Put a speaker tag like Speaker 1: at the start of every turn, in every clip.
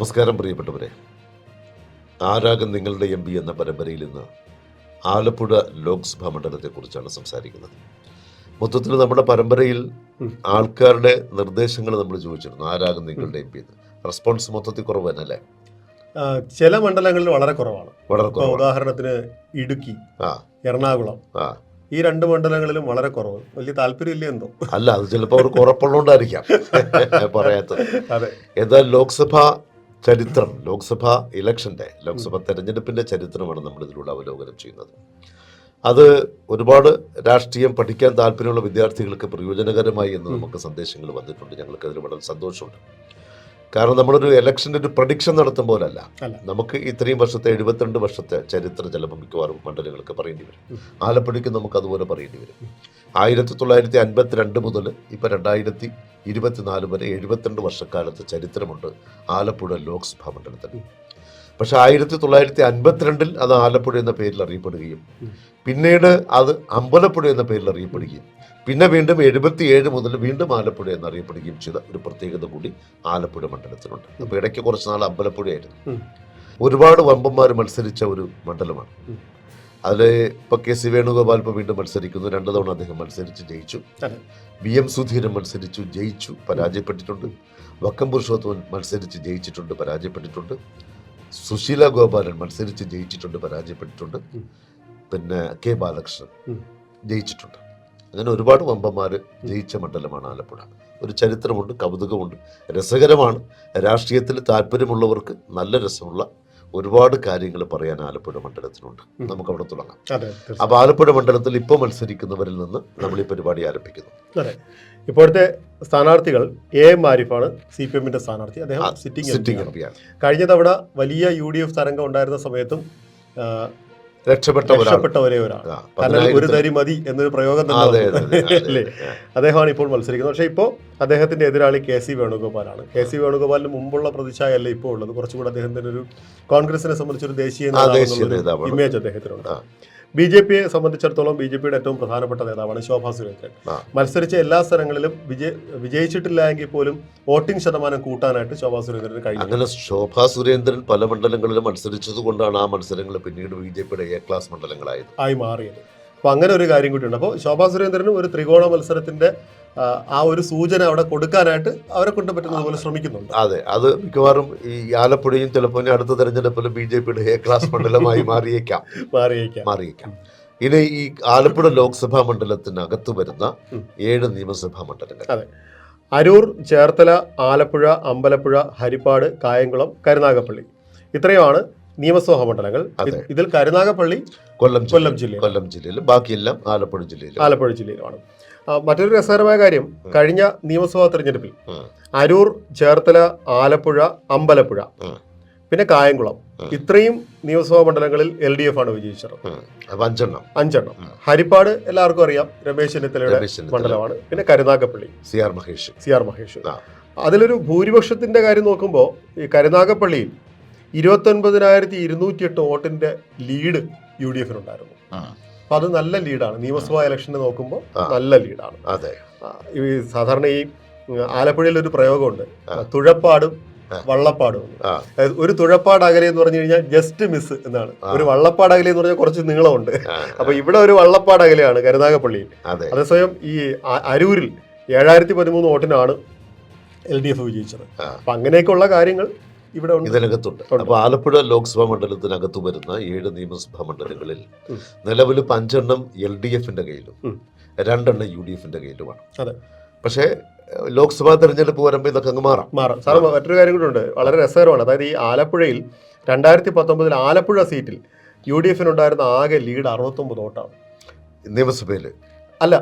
Speaker 1: നമസ്കാരം പ്രിയപ്പെട്ടവരെ. ആരാകും നിങ്ങളുടെ എം പി എന്ന പരമ്പരയിൽ ഇന്ന് ആലപ്പുഴ ലോക്സഭാ മണ്ഡലത്തെക്കുറിച്ചാണ് സംസാരിക്കുന്നത്. മൊത്തത്തിൽ നമ്മുടെ പരമ്പരയിൽ ആൾക്കാരുടെ നിർദ്ദേശങ്ങൾ നമ്മൾ ചോദിച്ചിരുന്നു. ആരാകും നിങ്ങളുടെ എം പി എന്ന്. റെസ്പോൺസ് മൊത്തത്തിൽ കുറവ് തന്നെ അല്ലേ
Speaker 2: ചില മണ്ഡലങ്ങളിൽ വളരെ കുറവാണ്.
Speaker 1: വളരെ
Speaker 2: ഉദാഹരണത്തിന് ഇടുക്കി എറണാകുളം
Speaker 1: ആ.
Speaker 2: ഈ രണ്ട് മണ്ഡലങ്ങളിലും വളരെ കുറവ്. വലിയ താല്പര്യമില്ല എന്തോ.
Speaker 1: അല്ല അത് ചിലപ്പോൾ അവർക്ക് ഉറപ്പുള്ളതുകൊണ്ടായിരിക്കാം. പറയാത്തത്.
Speaker 2: അതെ.
Speaker 1: എന്നാൽ ലോക്സഭാ ചരിത്രം ലോക്സഭാ ഇലക്ഷന്റെ ലോക്സഭ തെരഞ്ഞെടുപ്പിന്റെ ചരിത്രമാണ് നമ്മൾ ഇതിലൂടെ അവലോകനം ചെയ്യുന്നത്. അത് ഒരുപാട് രാഷ്ട്രീയം പഠിക്കാൻ താല്പര്യമുള്ള വിദ്യാർത്ഥികൾക്ക് പ്രയോജനകരമായി എന്ന് നമുക്ക് സന്ദേശങ്ങൾ വന്നിട്ടുണ്ട്. ഞങ്ങൾക്ക് അതിൽ വളരെ സന്തോഷമുണ്ട്. കാരണം നമ്മളൊരു ഇലക്ഷന്റെ ഒരു പ്രഡിക്ഷൻ നടത്തും പോലല്ല. നമുക്ക് ഇത്രയും വർഷത്തെ എഴുപത്തിരണ്ട് വർഷത്തെ ചരിത്ര ചിലപ്പോൾ മിക്കവാറും മണ്ഡലങ്ങൾക്ക് പറയേണ്ടി വരും. ആലപ്പുഴയ്ക്ക് നമുക്ക് അതുപോലെ പറയേണ്ടി വരും. ആയിരത്തി തൊള്ളായിരത്തി അൻപത്തിരണ്ട് മുതൽ ഇപ്പം രണ്ടായിരത്തി ഇരുപത്തിനാല് വരെ എഴുപത്തിരണ്ട് വർഷക്കാലത്ത് ചരിത്രമുണ്ട് ആലപ്പുഴ ലോക്സഭാ മണ്ഡലത്തിൽ. പക്ഷെ ആയിരത്തി തൊള്ളായിരത്തി അൻപത്തിരണ്ടിൽ അത് ആലപ്പുഴ എന്ന പേരിൽ അറിയപ്പെടുകയും പിന്നീട് അത് അമ്പലപ്പുഴ എന്ന പേരിൽ അറിയപ്പെടുകയും പിന്നെ വീണ്ടും എഴുപത്തി ഏഴ് മുതൽ വീണ്ടും ആലപ്പുഴ എന്നറിയപ്പെടുകയും ചെയ്ത ഒരു പ്രത്യേകത കൂടി ആലപ്പുഴ മണ്ഡലത്തിനുണ്ട് അപ്പോൾ ഇടയ്ക്ക് കുറച്ച് നാൾ അമ്പലപ്പുഴയായിരുന്നു.
Speaker 2: ആയിരുന്നു
Speaker 1: ഒരുപാട് വമ്പന്മാർ മത്സരിച്ച ഒരു മണ്ഡലമാണ്. അതിൽ ഇപ്പോൾ കെ സി വേണുഗോപാൽ ഇപ്പോൾ വീണ്ടും മത്സരിക്കുന്നു. രണ്ട് തവണ അദ്ദേഹം മത്സരിച്ച് ജയിച്ചു. വി എം സുധീരൻ മത്സരിച്ചു ജയിച്ചു പരാജയപ്പെട്ടിട്ടുണ്ട്. വക്കം പുരുഷോത്തമൻ മത്സരിച്ച് ജയിച്ചിട്ടുണ്ട് പരാജയപ്പെട്ടിട്ടുണ്ട്. സുശീല ഗോപാലൻ മത്സരിച്ച് ജയിച്ചിട്ടുണ്ട് പരാജയപ്പെട്ടിട്ടുണ്ട്. പിന്നെ കെ ബാലകൃഷ്ണൻ ജയിച്ചിട്ടുണ്ട്. അങ്ങനെ ഒരുപാട് വമ്പന്മാർ ജയിച്ച മണ്ഡലമാണ് ആലപ്പുഴ. ഒരു ചരിത്രമുണ്ട് കൗതുകമുണ്ട് രസകരമാണ്. രാഷ്ട്രീയത്തിൽ താല്പര്യമുള്ളവർക്ക് നല്ല രസമുള്ള ഒരുപാട് കാര്യങ്ങൾ പറയാൻ ആലപ്പുഴ മണ്ഡലത്തിനുണ്ട്. നമുക്ക് അവിടെ തുടങ്ങാം. അപ്പോൾ ആലപ്പുഴ മണ്ഡലത്തിൽ ഇപ്പോൾ മത്സരിക്കുന്നവരിൽ നിന്ന് നമ്മൾ ഈ പരിപാടി ആരംഭിക്കുന്നു.
Speaker 2: അതെ. ഇപ്പോഴത്തെ സ്ഥാനാർത്ഥികൾ എ എം ആരിഫാണ് സി പി എമ്മിന്റെ സ്ഥാനാർത്ഥി. അദ്ദേഹം സിറ്റിംഗ് കഴിഞ്ഞ തവണ വലിയ യു ഡി എഫ് തരംഗം ഉണ്ടായിരുന്ന സമയത്തും
Speaker 1: രക്ഷപ്പെട്ട ഒരാൾ.
Speaker 2: രക്ഷപ്പെട്ട ഒരേ ഒരാൾ. ഒരു തരി മതി എന്നൊരു പ്രയോഗം തന്നെ അല്ലേ? അദ്ദേഹമാണ് ഇപ്പോൾ മത്സരിക്കുന്നത്. പക്ഷേ ഇപ്പോൾ അദ്ദേഹത്തിന്റെ എതിരാളി കെ സി വേണുഗോപാലാണ്. കെ സി വേണുഗോപാലിന് മുമ്പുള്ള പ്രതിച്ഛായ അല്ല ഇപ്പോൾ ഉള്ളത്? കുറച്ചുകൂടെ അദ്ദേഹത്തിന്റെ ഒരു കോൺഗ്രസിനെ സംബന്ധിച്ചൊരു ദേശീയ. ഇമേജ് അദ്ദേഹത്തിനുണ്ട്. ബി ജെ പിയെ സംബന്ധിച്ചിടത്തോളം ബി ജെ പിയുടെ ഏറ്റവും പ്രധാനപ്പെട്ട നേതാവാണ് ശോഭാ സുരേന്ദ്രൻ. മത്സരിച്ച എല്ലാ സ്ഥലങ്ങളിലും വിജയ വിജയിച്ചിട്ടില്ല എങ്കിൽ പോലും വോട്ടിംഗ് ശതമാനം കൂട്ടാനായിട്ട് ശോഭാ സുരേന്ദ്രൻ കഴിഞ്ഞു.
Speaker 1: അങ്ങനെ ശോഭാ സുരേന്ദ്രൻ പല മണ്ഡലങ്ങളിലും മത്സരിച്ചത് കൊണ്ടാണ് ആ മത്സരങ്ങൾ പിന്നീട് ബി ജെ പിയുടെ എ ക്ലാസ് മണ്ഡലങ്ങളായത്.
Speaker 2: ആയി മാറിയത്. അപ്പോൾ അങ്ങനെ ഒരു കാര്യം കൂടിയുണ്ട് അപ്പോൾ ശോഭാ സുരേന്ദ്രനും ഒരു ത്രികോണ മത്സരത്തിന്റെ ആ, ഒരു സൂചന അവിടെ കൊടുക്കാനായിട്ട് അവരെ കൊണ്ട് പറ്റുന്നത് പോലെ ശ്രമിക്കുന്നുണ്ട്.
Speaker 1: അതെ അത് മിക്കവാറും ഈ ആലപ്പുഴയും ചിലപ്പോൾ അടുത്ത തെരഞ്ഞെടുപ്പിൽ ബി ജെ പിയുടെ എ ക്ലാസ് മണ്ഡലമായി മാറിയേക്കാം.
Speaker 2: മാറിയേക്കാം.
Speaker 1: മാറിയേക്കാം. ഇനി ഈ ആലപ്പുഴ ലോക്സഭാ മണ്ഡലത്തിനകത്ത് വരുന്ന ഏഴ് നിയമസഭാ മണ്ഡലങ്ങൾ. അതെ.
Speaker 2: അരൂർ ചേർത്തല ആലപ്പുഴ അമ്പലപ്പുഴ ഹരിപ്പാട് കായംകുളം കരുനാഗപ്പള്ളി. ഇത്രയുമാണ് നിയമസഭാ മണ്ഡലങ്ങൾ.
Speaker 1: അതെ.
Speaker 2: ഇതിൽ കരുനാഗപ്പള്ളി
Speaker 1: കൊല്ലം
Speaker 2: കൊല്ലം ജില്ലയിൽ.
Speaker 1: കൊല്ലം ജില്ലയിൽ ബാക്കിയെല്ലാം ആലപ്പുഴ ജില്ലയിൽ
Speaker 2: ആലപ്പുഴ ജില്ലയിലുമാണ്. ആ, മറ്റൊരു രസകരമായ കാര്യം. കഴിഞ്ഞ നിയമസഭാ തെരഞ്ഞെടുപ്പിൽ. അരൂർ ചേർത്തല ആലപ്പുഴ അമ്പലപ്പുഴ പിന്നെ കായംകുളം. ഇത്രയും നിയമസഭാ മണ്ഡലങ്ങളിൽ എൽ ഡി എഫ് ആണ് വിജയിച്ചത്.
Speaker 1: അഞ്ചെണ്ണം.
Speaker 2: അഞ്ചെണ്ണം. ഹരിപ്പാട് എല്ലാവർക്കും അറിയാം രമേശ് ചെന്നിത്തലയുടെ
Speaker 1: ചെന്നിത്തല,
Speaker 2: മണ്ഡലമാണ്. പിന്നെ Karunagappally.
Speaker 1: C R Mahesh.
Speaker 2: C R Mahesh. അതിലൊരു ഭൂരിപക്ഷത്തിന്റെ കാര്യം നോക്കുമ്പോൾ ഈ കരുനാഗപ്പള്ളിയിൽ ഇരുപത്തൊൻപതിനായിരത്തി ഇരുന്നൂറ്റി എട്ട് വോട്ടിന്റെ ലീഡ് യു ഡി എഫിനുണ്ടായിരുന്നു. അപ്പൊ അത് നല്ല ലീഡാണ്. നിയമസഭാ ഇലക്ഷന് നോക്കുമ്പോൾ നല്ല ലീഡാണ്.
Speaker 1: അതെ.
Speaker 2: ഈ സാധാരണ ഈ ആലപ്പുഴയിൽ ഒരു പ്രയോഗമുണ്ട്. തുഴപ്പാടും വള്ളപ്പാടും അതായത് ഒരു തുഴപ്പാട് അകലെ എന്ന് പറഞ്ഞു കഴിഞ്ഞാൽ ജസ്റ്റ് മിസ് എന്നാണ്. ഒരു വള്ളപ്പാട് അകലെ എന്ന് പറഞ്ഞാൽ കുറച്ച് നീളമുണ്ട്. അപ്പൊ ഇവിടെ ഒരു വള്ളപ്പാട് അകലെയാണ് കരുനാഗപ്പള്ളിയിൽ.
Speaker 1: അതെ.
Speaker 2: അതേസമയം ഈ അരൂരിൽ ഏഴായിരത്തി പതിമൂന്ന് വോട്ടിനാണ് എൽ ഡി എഫ് വിജയിച്ചത്. അപ്പൊ അങ്ങനെയൊക്കെയുള്ള കാര്യങ്ങൾ ഇവിടെ
Speaker 1: ഇതിനകത്തുണ്ട്.
Speaker 2: ഉണ്ട്.
Speaker 1: അപ്പൊ ആലപ്പുഴ ലോക്സഭാ മണ്ഡലത്തിനകത്ത് വരുന്ന ഏഴ് നിയമസഭാ മണ്ഡലങ്ങളിൽ. നിലവിൽ പഞ്ചെണ്ണം അഞ്ചെണ്ണം എൽ ഡി എഫിന്റെ കയ്യിലും രണ്ടെണ്ണം യു ഡി എഫിന്റെ കയ്യിലുമാണ്.
Speaker 2: അതെ.
Speaker 1: പക്ഷേ ലോക്സഭാ തെരഞ്ഞെടുപ്പ് വരുമ്പോൾ ഇതൊക്കെ അങ്ങ് മാറാം.
Speaker 2: മാറാം. സാർ മറ്റൊരു കാര്യം കൂടെ ഉണ്ട്. വളരെ രസകരമാണ്. അതായത് ഈ ആലപ്പുഴയിൽ രണ്ടായിരത്തി പത്തൊമ്പതിൽ ആലപ്പുഴ സീറ്റിൽ യു ഡി എഫിനുണ്ടായിരുന്ന ആകെ ലീഡ് അറുപത്തൊമ്പത് വോട്ടാണ്.
Speaker 1: നിയമസഭയിൽ
Speaker 2: അല്ല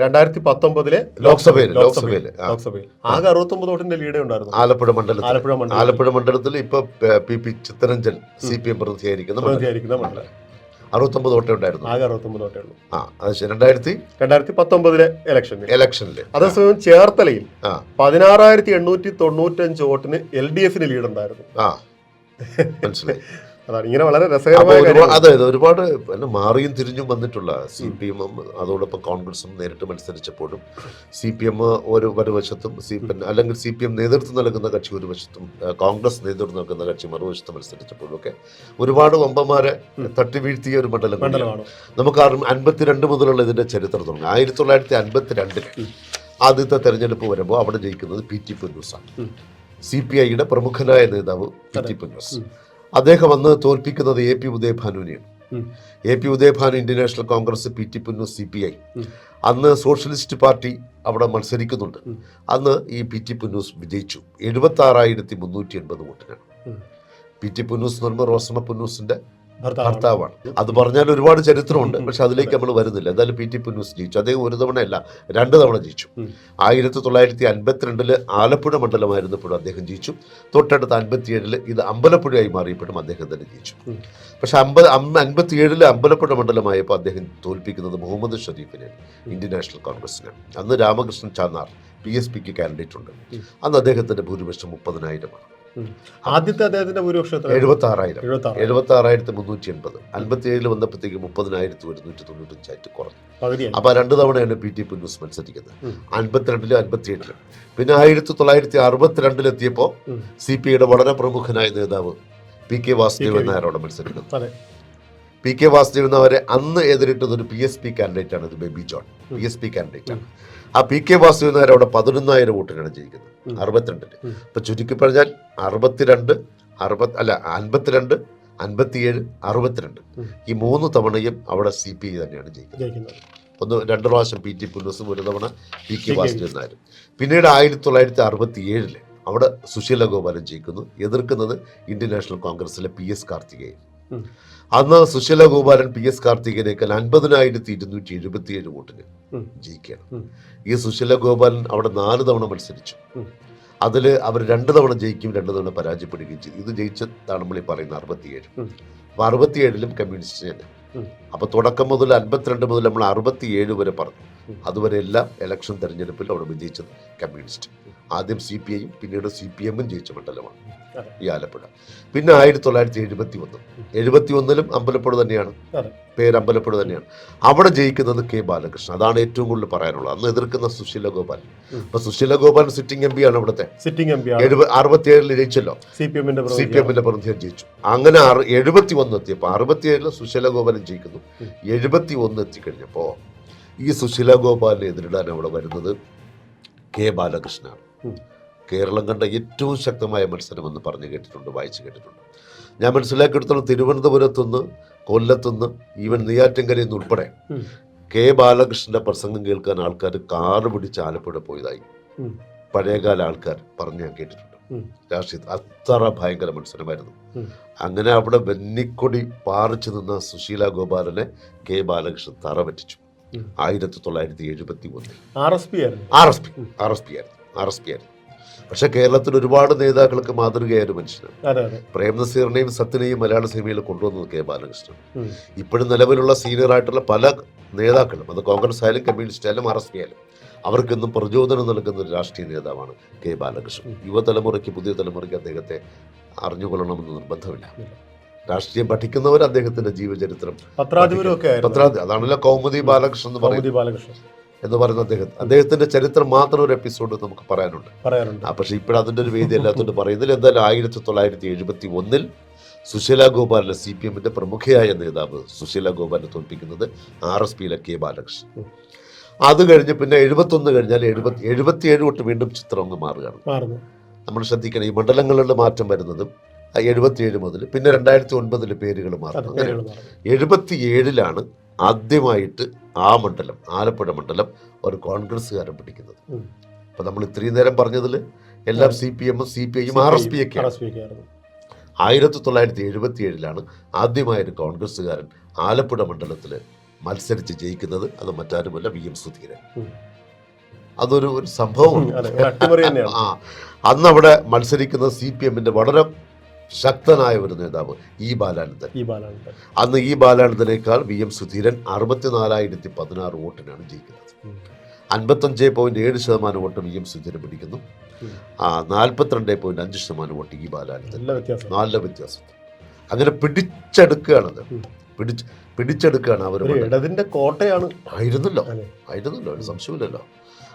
Speaker 2: രണ്ടായിരത്തി പത്തൊമ്പതിലെ
Speaker 1: ലോക്സഭയിൽ ലോക്സഭയിൽ.
Speaker 2: ലോക്സഭയിൽ ആകെ അറുപത്തൊമ്പത് വോട്ടിന്റെ ലീഡേ ഉണ്ടായിരുന്നു.
Speaker 1: ആലപ്പുഴ മണ്ഡലത്തിൽ.
Speaker 2: ആലപ്പുഴ മണ്ഡലം
Speaker 1: ആലപ്പുഴ മണ്ഡലത്തിൽ ഇപ്പൊ P P Chitharanjan C P M പ്രതിനിധീകരിക്കുന്ന മണ്ഡലം.
Speaker 2: പ്രതിനിധീകരിക്കുന്ന മണ്ഡലം.
Speaker 1: അറുപത്തൊമ്പത് വോട്ടേ ഉണ്ടായിരുന്നു.
Speaker 2: ആകെ അറുപത്തൊമ്പത് വോട്ടേ ഉള്ളൂ.
Speaker 1: ആ അത് ശരി. രണ്ടായിരത്തി?
Speaker 2: രണ്ടായിരത്തി പത്തൊമ്പതിലെ ഇലക്ഷനിൽ
Speaker 1: ഇലക്ഷനിൽ
Speaker 2: അതേസമയം ചേർത്തലയിൽ പതിനാറായിരത്തി എണ്ണൂറ്റി തൊണ്ണൂറ്റഞ്ച് വോട്ടിന് എൽ ഡി എഫിന് ലീഡ് ഉണ്ടായിരുന്നു.
Speaker 1: ആ. മനസ്സിലായി.
Speaker 2: അതാണ്. ഇങ്ങനെ വളരെ രസകരമായ
Speaker 1: അതായത്
Speaker 2: കാര്യങ്ങൾ
Speaker 1: അതെ അതെ ഒരുപാട് പിന്നെ മാറിയും തിരിഞ്ഞും വന്നിട്ടുള്ള സി പി എമ്മും അതോടൊപ്പം കോൺഗ്രസും നേരിട്ട് മത്സരിച്ചപ്പോഴും സി പി എം ഒരു മറുവശത്തും സി പി അല്ലെങ്കിൽ സി പി എം നേതൃത്വം നൽകുന്ന കക്ഷി ഒരു വശത്തും കോൺഗ്രസ് നേതൃത്വം നൽകുന്ന കക്ഷി മറുവശത്ത് മത്സരിച്ചപ്പോഴും ഒക്കെ ഒരുപാട് വമ്പന്മാരെ തട്ടി വീഴ്ത്തിയ ഒരു മണ്ഡലം നമുക്ക് അൻപത്തിരണ്ട് മുതലുള്ള ഇതിന്റെ ചരിത്രം തുടങ്ങി. ആയിരത്തി തൊള്ളായിരത്തി അൻപത്തിരണ്ടിൽ ആദ്യത്തെ തെരഞ്ഞെടുപ്പ് വരുമ്പോൾ അവിടെ ജയിക്കുന്നത് പി ടി പുന്നൂസാണ്. സി പി ഐയുടെ പ്രമുഖനായ നേതാവ് പി ടി. പുന്നൂസ്. അദ്ദേഹം അന്ന് തോൽപ്പിക്കുന്നത് A P ഉദയഭാനുവിനെയാണ്. A P Udayabhanu Indian National Congress P T Punnu C P I. അന്ന് സോഷ്യലിസ്റ്റ് പാർട്ടി അവിടെ മത്സരിക്കുന്നുണ്ട്. അന്ന് ഈ പി ടി പുന്നൂസ് വിജയിച്ചു. എഴുപത്തി ആറായിരത്തി മുന്നൂറ്റി എൺപത് വോട്ടിനാണ്. പി ടി പുന്നൂസ് എന്ന് പറയുമ്പോൾ റോസമ്മ പുന്നൂസിന്റെ ഭർത്താവാണ്. അത് പറഞ്ഞാൽ ഒരുപാട് ചരിത്രമുണ്ട്. പക്ഷെ അതിലേക്ക് നമ്മൾ വരുന്നില്ല. എന്തായാലും പി ടി പുന്നൂസ് ജയിച്ചു. അദ്ദേഹം ഒരു തവണയല്ല രണ്ട് തവണ ജയിച്ചു.
Speaker 2: ആയിരത്തി
Speaker 1: തൊള്ളായിരത്തി അൻപത്തിരണ്ടിൽ ആലപ്പുഴ മണ്ഡലമായിരുന്നപ്പോഴും അദ്ദേഹം ജയിച്ചു. തൊട്ടടുത്ത് അൻപത്തിയേഴിൽ ഇത് അമ്പലപ്പുഴയായി മാറിയപ്പോഴും അദ്ദേഹം തന്നെ ജയിച്ചു. പക്ഷെ അമ്പത് അൻപത്തിയേഴിൽ അമ്പലപ്പുഴ മണ്ഡലമായപ്പോൾ അദ്ദേഹം തോൽപ്പിക്കുന്നത് മുഹമ്മദ് ഷരീഫിനെ ഇന്ത്യൻ നാഷണൽ കോൺഗ്രസിനെ അന്ന് രാമകൃഷ്ണൻ ചാന്നാർ പി എസ് പിക്ക് കാൻഡിഡേറ്റ് ഉണ്ട്. അന്ന് അദ്ദേഹത്തിന്റെ ഭൂരിപക്ഷം മുപ്പതിനായിരമാണ്.
Speaker 2: ആദ്യത്തെ അദ്ദേഹത്തിന്റെ ഭൂരിപക്ഷം
Speaker 1: എഴുപത്തി ആറായിരം
Speaker 2: എഴുപത്തി ആറ്
Speaker 1: എഴുപത്തി ആറായിരത്തി മുന്നൂറ്റി എൺപത് അൻപത്തി ഏഴിൽ വന്നപ്പോഴത്തേക്ക് മുപ്പതിനായിരത്തി ഒരുന്നൂറ്റി തൊണ്ണൂറ്റഞ്ചായിട്ട് കുറഞ്ഞു അപ്പൊ രണ്ടു തവണയാണ് പി ടി പുന്നൂസ് മത്സരിക്കുന്നത്. അൻപത്തിരണ്ടിലും അൻപത്തിയേഴിലും പിന്നെ ആയിരത്തി തൊള്ളായിരത്തി അറുപത്തിരണ്ടിലെത്തിയപ്പോൾ. സി പി ഐയുടെ വളരെ പ്രമുഖനായ നേതാവ് പി കെ വാസുദേവൻ. നായരോടെ മത്സരിക്കുന്നത് പി കെ വാസുദേവൻ നായരെ അന്ന് എതിരിട്ടത് ഒരു പി എസ് പി കാൻഡിഡേറ്റ് ആണ് Baby John. P S P candidate ആണ്. ആ പി കെ വാസുദേവൻ നായർ അവിടെ പതിനൊന്നായിരം വോട്ടിനാണ് ജയിക്കുന്നത്.
Speaker 2: അറുപത്തിരണ്ടിന്
Speaker 1: ഇപ്പൊ ചുരുക്കി പറഞ്ഞാൽ അറുപത്തിരണ്ട് അറുപത് അല്ല അൻപത്തിരണ്ട് അൻപത്തിയേഴ് അറുപത്തിരണ്ട്. ഈ മൂന്ന് തവണയും അവിടെ സി പി ഐ തന്നെയാണ് ജയിക്കുന്നത്. ഒന്ന് രണ്ട് പ്രാവശ്യം പി ടി പുനസും ഒരു തവണ പി കെ. വാസുദേവൻ നായർ പിന്നീട് ആയിരത്തി തൊള്ളായിരത്തി അറുപത്തി ഏഴിൽ അവിടെ സുശീല ഗോപാലൻ ജയിക്കുന്നു. എതിർക്കുന്നത് ഇന്ത്യൻ നാഷണൽ കോൺഗ്രസിലെ പി എസ് കാർത്തികേയൻ. അന്ന് സുശീല ഗോപാലൻ പി എസ് കാർത്തികനേക്കാൾ അൻപതിനായിരത്തി ഇരുന്നൂറ്റി എഴുപത്തിയേഴ് വോട്ടിന് ജയിക്കുകയാണ്. ഈ സുശീല ഗോപാലൻ അവിടെ നാല് തവണ മത്സരിച്ചു. അതിൽ അവർ രണ്ട് തവണ ജയിക്കും രണ്ട് തവണ പരാജയപ്പെടുകയും ചെയ്തു. ഇത് ജയിച്ചതാണ് നമ്മൾ ഈ പറയുന്ന അറുപത്തിയേഴ്.
Speaker 2: ഉം.
Speaker 1: അപ്പൊ അറുപത്തിയേഴിലും കമ്മ്യൂണിസ്റ്റ് തന്നെ
Speaker 2: അപ്പോൾ
Speaker 1: അപ്പൊ തുടക്കം മുതൽ അൻപത്തിരണ്ട് മുതൽ നമ്മൾ അറുപത്തിയേഴ് വരെ പറഞ്ഞു. അതുവരെ എല്ലാം ഇലക്ഷൻ തെരഞ്ഞെടുപ്പിൽ അവിടെ വിജയിച്ചത് കമ്മ്യൂണിസ്റ്റ്. ആദ്യം സി പി ഐയും പിന്നീട് സി പി എമ്മും ജയിച്ച മണ്ഡലമാണ്. ഈ ആലപ്പുഴ. പിന്നെ ആയിരത്തി തൊള്ളായിരത്തി എഴുപത്തി ഒന്ന് എഴുപത്തി ഒന്നിലും അമ്പലപ്പുഴ തന്നെയാണ്. പേര് അമ്പലപ്പുഴ തന്നെയാണ്. അവിടെ ജയിക്കുന്നത് കെ ബാലകൃഷ്ണൻ. അതാണ് ഏറ്റവും കൂടുതൽ പറയാനുള്ളത്. അന്ന് എതിർക്കുന്ന സുശീല ഗോപാൽ. അപ്പൊ Sushila Gopal sitting M P ആണ് അവിടുത്തെ.
Speaker 2: സിറ്റിംഗ് എം പി
Speaker 1: അറുപത്തി ഏഴിൽ ജയിച്ചല്ലോ.
Speaker 2: സി പി എമ്മിന്റെ
Speaker 1: സി പി എമ്മിന്റെ പ്രതിനിധികൾ ജയിച്ചു. അങ്ങനെ എഴുപത്തി ഒന്ന് എത്തിയപ്പോൾ ഏഴിൽ സുശീല ഗോപാലൻ ജയിക്കുന്നു. എഴുപത്തി ഒന്ന് എത്തിക്കഴിഞ്ഞപ്പോ ഈ സുശീല ഗോപാലിനെ എതിരിടാൻ അവിടെ വരുന്നത് കെ ബാലകൃഷ്ണനാണ്.
Speaker 2: ഉം.
Speaker 1: കേരളം കണ്ട ഏറ്റവും ശക്തമായ മത്സരമെന്ന് പറഞ്ഞു കേട്ടിട്ടുണ്ട് വായിച്ചു കേട്ടിട്ടുണ്ട്. ഞാൻ മനസ്സിലാക്കിയെടുത്തോളം തിരുവനന്തപുരത്തുനിന്ന് കൊല്ലത്തുനിന്ന് ഈവൻ നെയ്യാറ്റിൻകരയിൽ നിന്ന് ഉൾപ്പെടെ കെ ബാലകൃഷ്ണന്റെ പ്രസംഗം കേൾക്കാൻ ആൾക്കാർ കാറ് പിടിച്ച് ആലപ്പുഴ പോയതായി. പഴയകാല ആൾക്കാർ പറഞ്ഞു ഞാൻ കേട്ടിട്ടുണ്ട്. രാഷ്ട്രീയ അത്ര ഭയങ്കര മത്സരമായിരുന്നു. അങ്ങനെ അവിടെ വെന്നിക്കൊടി പാറിച്ചു നിന്ന സുശീല ഗോപാലനെ കെ ബാലകൃഷ്ണൻ തറ പറ്റിച്ചു. ആയിരത്തി തൊള്ളായിരത്തി എഴുപത്തി ഒന്നിൽ.
Speaker 2: ആർ എസ് പി ആയിരുന്നു.
Speaker 1: R S P. R S P ആയിരുന്നു. ആർ എസ് പി ആയിരുന്നു. പക്ഷെ കേരളത്തിൽ ഒരുപാട് നേതാക്കൾക്ക് മാതൃകയായ ഒരു മനുഷ്യനാണ്.
Speaker 2: അതെ അതെ.
Speaker 1: പ്രേം സത്യനെയും മലയാള സിനിമയിൽ കൊണ്ടുവന്നത് കെ ബാലകൃഷ്ണൻ. ഇപ്പോഴും നിലവിലുള്ള സീനിയർ ആയിട്ടുള്ള പല നേതാക്കളും അത് കോൺഗ്രസ് ആയാലും കമ്മ്യൂണിസ്റ്റ് ആയാലും ആർ എസ് പി ആയാലും അവർക്കെന്നും പ്രചോദനം നൽകുന്ന ഒരു രാഷ്ട്രീയ നേതാവാണ് കെ ബാലകൃഷ്ണൻ. യുവതലമുറയ്ക്ക് പുതിയ തലമുറയ്ക്ക് അദ്ദേഹത്തെ അറിഞ്ഞുകൊള്ളണമെന്ന് നിർബന്ധമില്ല. രാഷ്ട്രീയം പഠിക്കുന്നവർ അദ്ദേഹത്തിന്റെ ജീവചരിത്രം
Speaker 2: പത്രാധിപരും ആയിരുന്നു.
Speaker 1: പത്രാധി അതാണല്ലോ കൗമുദി ബാലകൃഷ്ണൻ എന്ന് പറയുന്നത്. എന്ന് പറയുന്ന അദ്ദേഹം. അദ്ദേഹത്തിന്റെ ചരിത്രം മാത്രം ഒരു എപ്പിസോഡ് നമുക്ക് പറയാനുണ്ട്. പറയാനുണ്ട്. പക്ഷേ ഇപ്പോഴതിന്റെ ഒരു വേദി അല്ലാത്തതുകൊണ്ട് പറയുന്നില്ല എന്തായാലും ആയിരത്തി തൊള്ളായിരത്തി എഴുപത്തി ഒന്നിൽ സുശീല ഗോപാലിനെ സി പി എമ്മിന്റെ പ്രമുഖയായ നേതാവ് സുശീല ഗോപാലിനെ തോൽപ്പിക്കുന്നത് ആർ എസ് പിയിലെ കെ ബാലകൃഷ്ണൻ. അത് കഴിഞ്ഞ് പിന്നെ എഴുപത്തൊന്ന് കഴിഞ്ഞാൽ എഴുപത്തി എഴുപത്തിയേഴ് തൊട്ട് വീണ്ടും ചിത്രം അങ്ങ് മാറുകയാണ്. നമ്മൾ ശ്രദ്ധിക്കണം ഈ മണ്ഡലങ്ങളുടെ മാറ്റം വരുന്നതും എഴുപത്തിയേഴ് മുതൽ പിന്നെ രണ്ടായിരത്തി ഒൻപതിൽ പേരുകൾ മാറുന്നു.
Speaker 2: എഴുപത്തി
Speaker 1: ഏഴിലാണ് ആദ്യമായിട്ട് ആ മണ്ഡലം ആലപ്പുഴ മണ്ഡലം ഒരു കോൺഗ്രസ്സുകാരൻ പിടിക്കുന്നത്. അപ്പം നമ്മൾ ഇത്രയും നേരം പറഞ്ഞതിൽ എല്ലാം സി പി എമ്മും സി പി ഐയും ആർ എസ് പി
Speaker 2: ഒക്കെ
Speaker 1: ആയിരത്തി തൊള്ളായിരത്തി എഴുപത്തി ഏഴിലാണ് ആദ്യമായൊരു കോൺഗ്രസ്സുകാരൻ ആലപ്പുഴ മണ്ഡലത്തിൽ മത്സരിച്ച് ജയിക്കുന്നത്. അത് മറ്റാരുമല്ല വി എം സുധീരൻ. അതൊരു ഒരു
Speaker 2: തന്നെയാണ്.
Speaker 1: ആ അന്ന് അവിടെ മത്സരിക്കുന്ന സി പി എമ്മിന്റെ വളരെ ശക്തനായ ഒരു നേതാവ് ഇ ബാലാനന്ദൻ.
Speaker 2: ഈ ബാലാനന്ദൻ.
Speaker 1: അന്ന് ഇ ബാലാനന്ദനേക്കാൾ വി എം സുധീരൻ അറുപത്തിനാലായിരത്തി പതിനാറ് വോട്ടിനാണ് ജയിക്കുന്നത്. അൻപത്തഞ്ച് പോയിന്റ് ഏഴ് ശതമാനം വോട്ട് വി എം സുധീരൻ പിടിക്കുന്നു. നാൽപ്പത്തിരണ്ട് പോയിന്റ് അഞ്ച് ശതമാനം വോട്ട് ഇ ബാലാനന്ദൻ.
Speaker 2: നല്ല വ്യത്യാസം.
Speaker 1: അങ്ങനെ പിടിച്ചെടുക്കുകയാണത്. പിടിച്ച് പിടിച്ചെടുക്കുകയാണ് അവർ
Speaker 2: കോട്ടയാണ്.
Speaker 1: ആയിരുന്നല്ലോ. ആയിരുന്നല്ലോ ഒരു സംശയമില്ലല്ലോ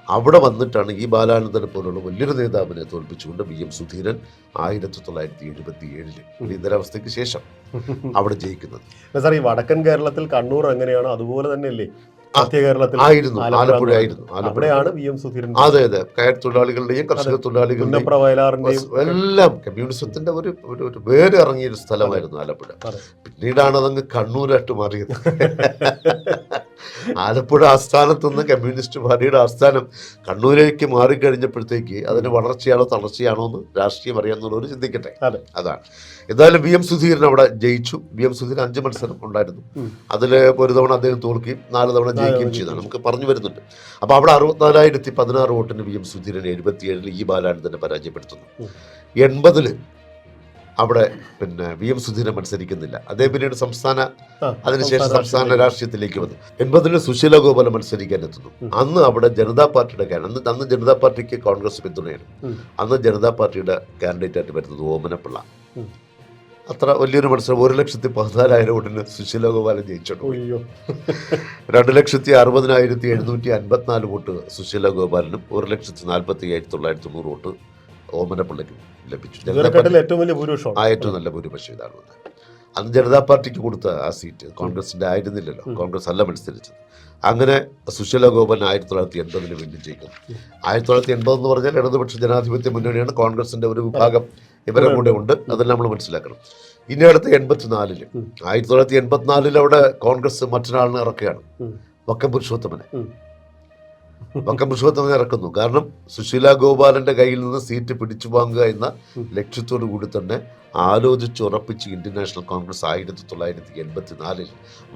Speaker 1: അവിടെ വന്നിട്ടാണ് ഈ ബാലാനന്ദനെ പോലുള്ള വലിയൊരു നേതാവിനെ തോൽപ്പിച്ചുകൊണ്ട് വി എം സുധീരൻ ആയിരത്തി തൊള്ളായിരത്തി എഴുപത്തി ഏഴിൽ അടിയന്തരാവസ്ഥയ്ക്ക് ശേഷം അവിടെ ജയിക്കുന്നത്.
Speaker 2: സാർ ഈ വടക്കൻ കേരളത്തിൽ കണ്ണൂർ എങ്ങനെയാണോ അതുപോലെ തന്നെയല്ലേ? മധ്യ കേരളത്തിൽ
Speaker 1: ആയിരുന്നു
Speaker 2: ആലപ്പുഴ
Speaker 1: ആലപ്പുഴ ആയിരുന്നു
Speaker 2: അവിടെയാണ് വി എം സുധീരൻ
Speaker 1: അതെ അതെ. കയർ തൊഴിലാളികളുടെയും കർഷക തൊഴിലാളികളുടെയും എല്ലാം കമ്മ്യൂണിസത്തിന്റെ ഒരു ഒരു വേറെ വേര് ഇറങ്ങിയ ഒരു സ്ഥലമായിരുന്നു ആലപ്പുഴ. പിന്നീടാണ് അതങ്ങ് കണ്ണൂരായിട്ട് മാറിയത്. ആലപ്പുഴ ആസ്ഥാനത്ത് നിന്ന് കമ്മ്യൂണിസ്റ്റ് പാർട്ടിയുടെ ആസ്ഥാനം കണ്ണൂരേക്ക് മാറിക്കഴിഞ്ഞപ്പോഴത്തേക്ക് അതിന് വളർച്ചയാണോ തളർച്ചയാണോ എന്ന് രാഷ്ട്രീയം അറിയാമെന്നുള്ളവർ ചിന്തിക്കട്ടെ. അതാണ്. എന്തായാലും വി എം സുധീരൻ അവിടെ ജയിച്ചു. വി എം സുധീരൻ അഞ്ച് മത്സരം ഉണ്ടായിരുന്നു. അതിൽ ഒരു തവണ അദ്ദേഹം തോൽക്കുകയും നാല് തവണ
Speaker 2: നാല്
Speaker 1: ജയിക്കുകയും
Speaker 2: തവണ
Speaker 1: ചെയ്തതാണ് നമുക്ക് പറഞ്ഞു വരുന്നുണ്ട്. അപ്പോൾ അവിടെ അറുപത്തിനാലായിരത്തി പതിനാറ് വോട്ടിന് വി എം സുധീരൻ എഴുപത്തിയേഴിൽ ഈ ബാലാനന്ദനെ പരാജയപ്പെടുത്തുന്നു. എൺപതിൽ അവിടെ പിന്നെ വി എം സുധീരൻ മത്സരിക്കുന്നില്ല. അതേ പിന്നീട് സംസ്ഥാന അതിനുശേഷം
Speaker 2: സംസ്ഥാന
Speaker 1: രാഷ്ട്രീയത്തിലേക്ക് വന്നു. എൺപതിന് സുശീല ഗോപാലൻ മത്സരിക്കാൻ എത്തുന്നു. അന്ന് അവിടെ ജനതാ പാർട്ടിയുടെ അന്ന് അന്ന് ജനതാ പാർട്ടിക്ക് കോൺഗ്രസ് പിന്തുണയാണ്. അന്ന് ജനതാ പാർട്ടിയുടെ കാൻഡിഡേറ്റ് ആയിട്ട് വരുന്നത് ഓമനപ്പിള്ള. അത്ര വലിയൊരു മത്സരം. ഒരു ലക്ഷത്തി പതിനാലായിരം വോട്ടിന് സുശീല ഗോപാലൻ ജയിച്ചിട്ടു
Speaker 2: അയ്യോ.
Speaker 1: രണ്ട് ലക്ഷത്തി അറുപതിനായിരത്തി എഴുന്നൂറ്റി അൻപത്തിനാല് വോട്ട് സുശീല ഗോപാലനും ഒരു ലക്ഷത്തി നാൽപ്പത്തി അയ്യായിരത്തി തൊള്ളായിരത്തി തൊണ്ണൂറ് വോട്ട് ഓമനപ്പിള്ളയ്ക്കും ലഭിച്ചു
Speaker 2: ഏറ്റവും വലിയ
Speaker 1: ആ ഏറ്റവും നല്ല ഭൂരിപക്ഷം ഇതാണ് അന്ന് ജനതാ പാർട്ടിക്ക് കൊടുത്ത ആ സീറ്റ് കോൺഗ്രസിന്റെ ആയിരുന്നില്ലല്ലോ. കോൺഗ്രസ് അല്ല മത്സരിച്ചത്. അങ്ങനെ സുശീല ഗോപൻ ആയിരത്തി തൊള്ളായിരത്തി എൺപതിന് വീണ്ടും
Speaker 2: ജയിക്കും.
Speaker 1: ആയിരത്തി തൊള്ളായിരത്തി എൺപത് എന്ന് പറഞ്ഞാൽ ഇടതുപക്ഷ ജനാധിപത്യ മുന്നണിയാണ് കോൺഗ്രസിന്റെ ഒരു വിഭാഗം ഇവരെ കൂടെ ഉണ്ട് അതെല്ലാം നമ്മൾ മനസ്സിലാക്കണം ഇനി അടുത്ത
Speaker 2: എൺപത്തിനാലിൽ.
Speaker 1: ആയിരത്തി തൊള്ളായിരത്തി എൺപത്തിനാലിൽ അവിടെ കോൺഗ്രസ് മറ്റൊരാളിനെ ഇറക്കുകയാണ് വക്കം പുരുഷോത്തമനെ. വക്കം പുരുഷോത്തമനെ ഇറക്കുന്നു. കാരണം സുശീല ഗോപാലന്റെ കയ്യിൽ നിന്ന് സീറ്റ് പിടിച്ചു വാങ്ങുക എന്ന. ലക്ഷ്യത്തോടു കൂടി തന്നെ ആലോചിച്ച് ഉറപ്പിച്ച് ഇന്ത്യൻ നാഷണൽ കോൺഗ്രസ് ആയിരത്തി തൊള്ളായിരത്തി എൺപത്തിനാലിൽ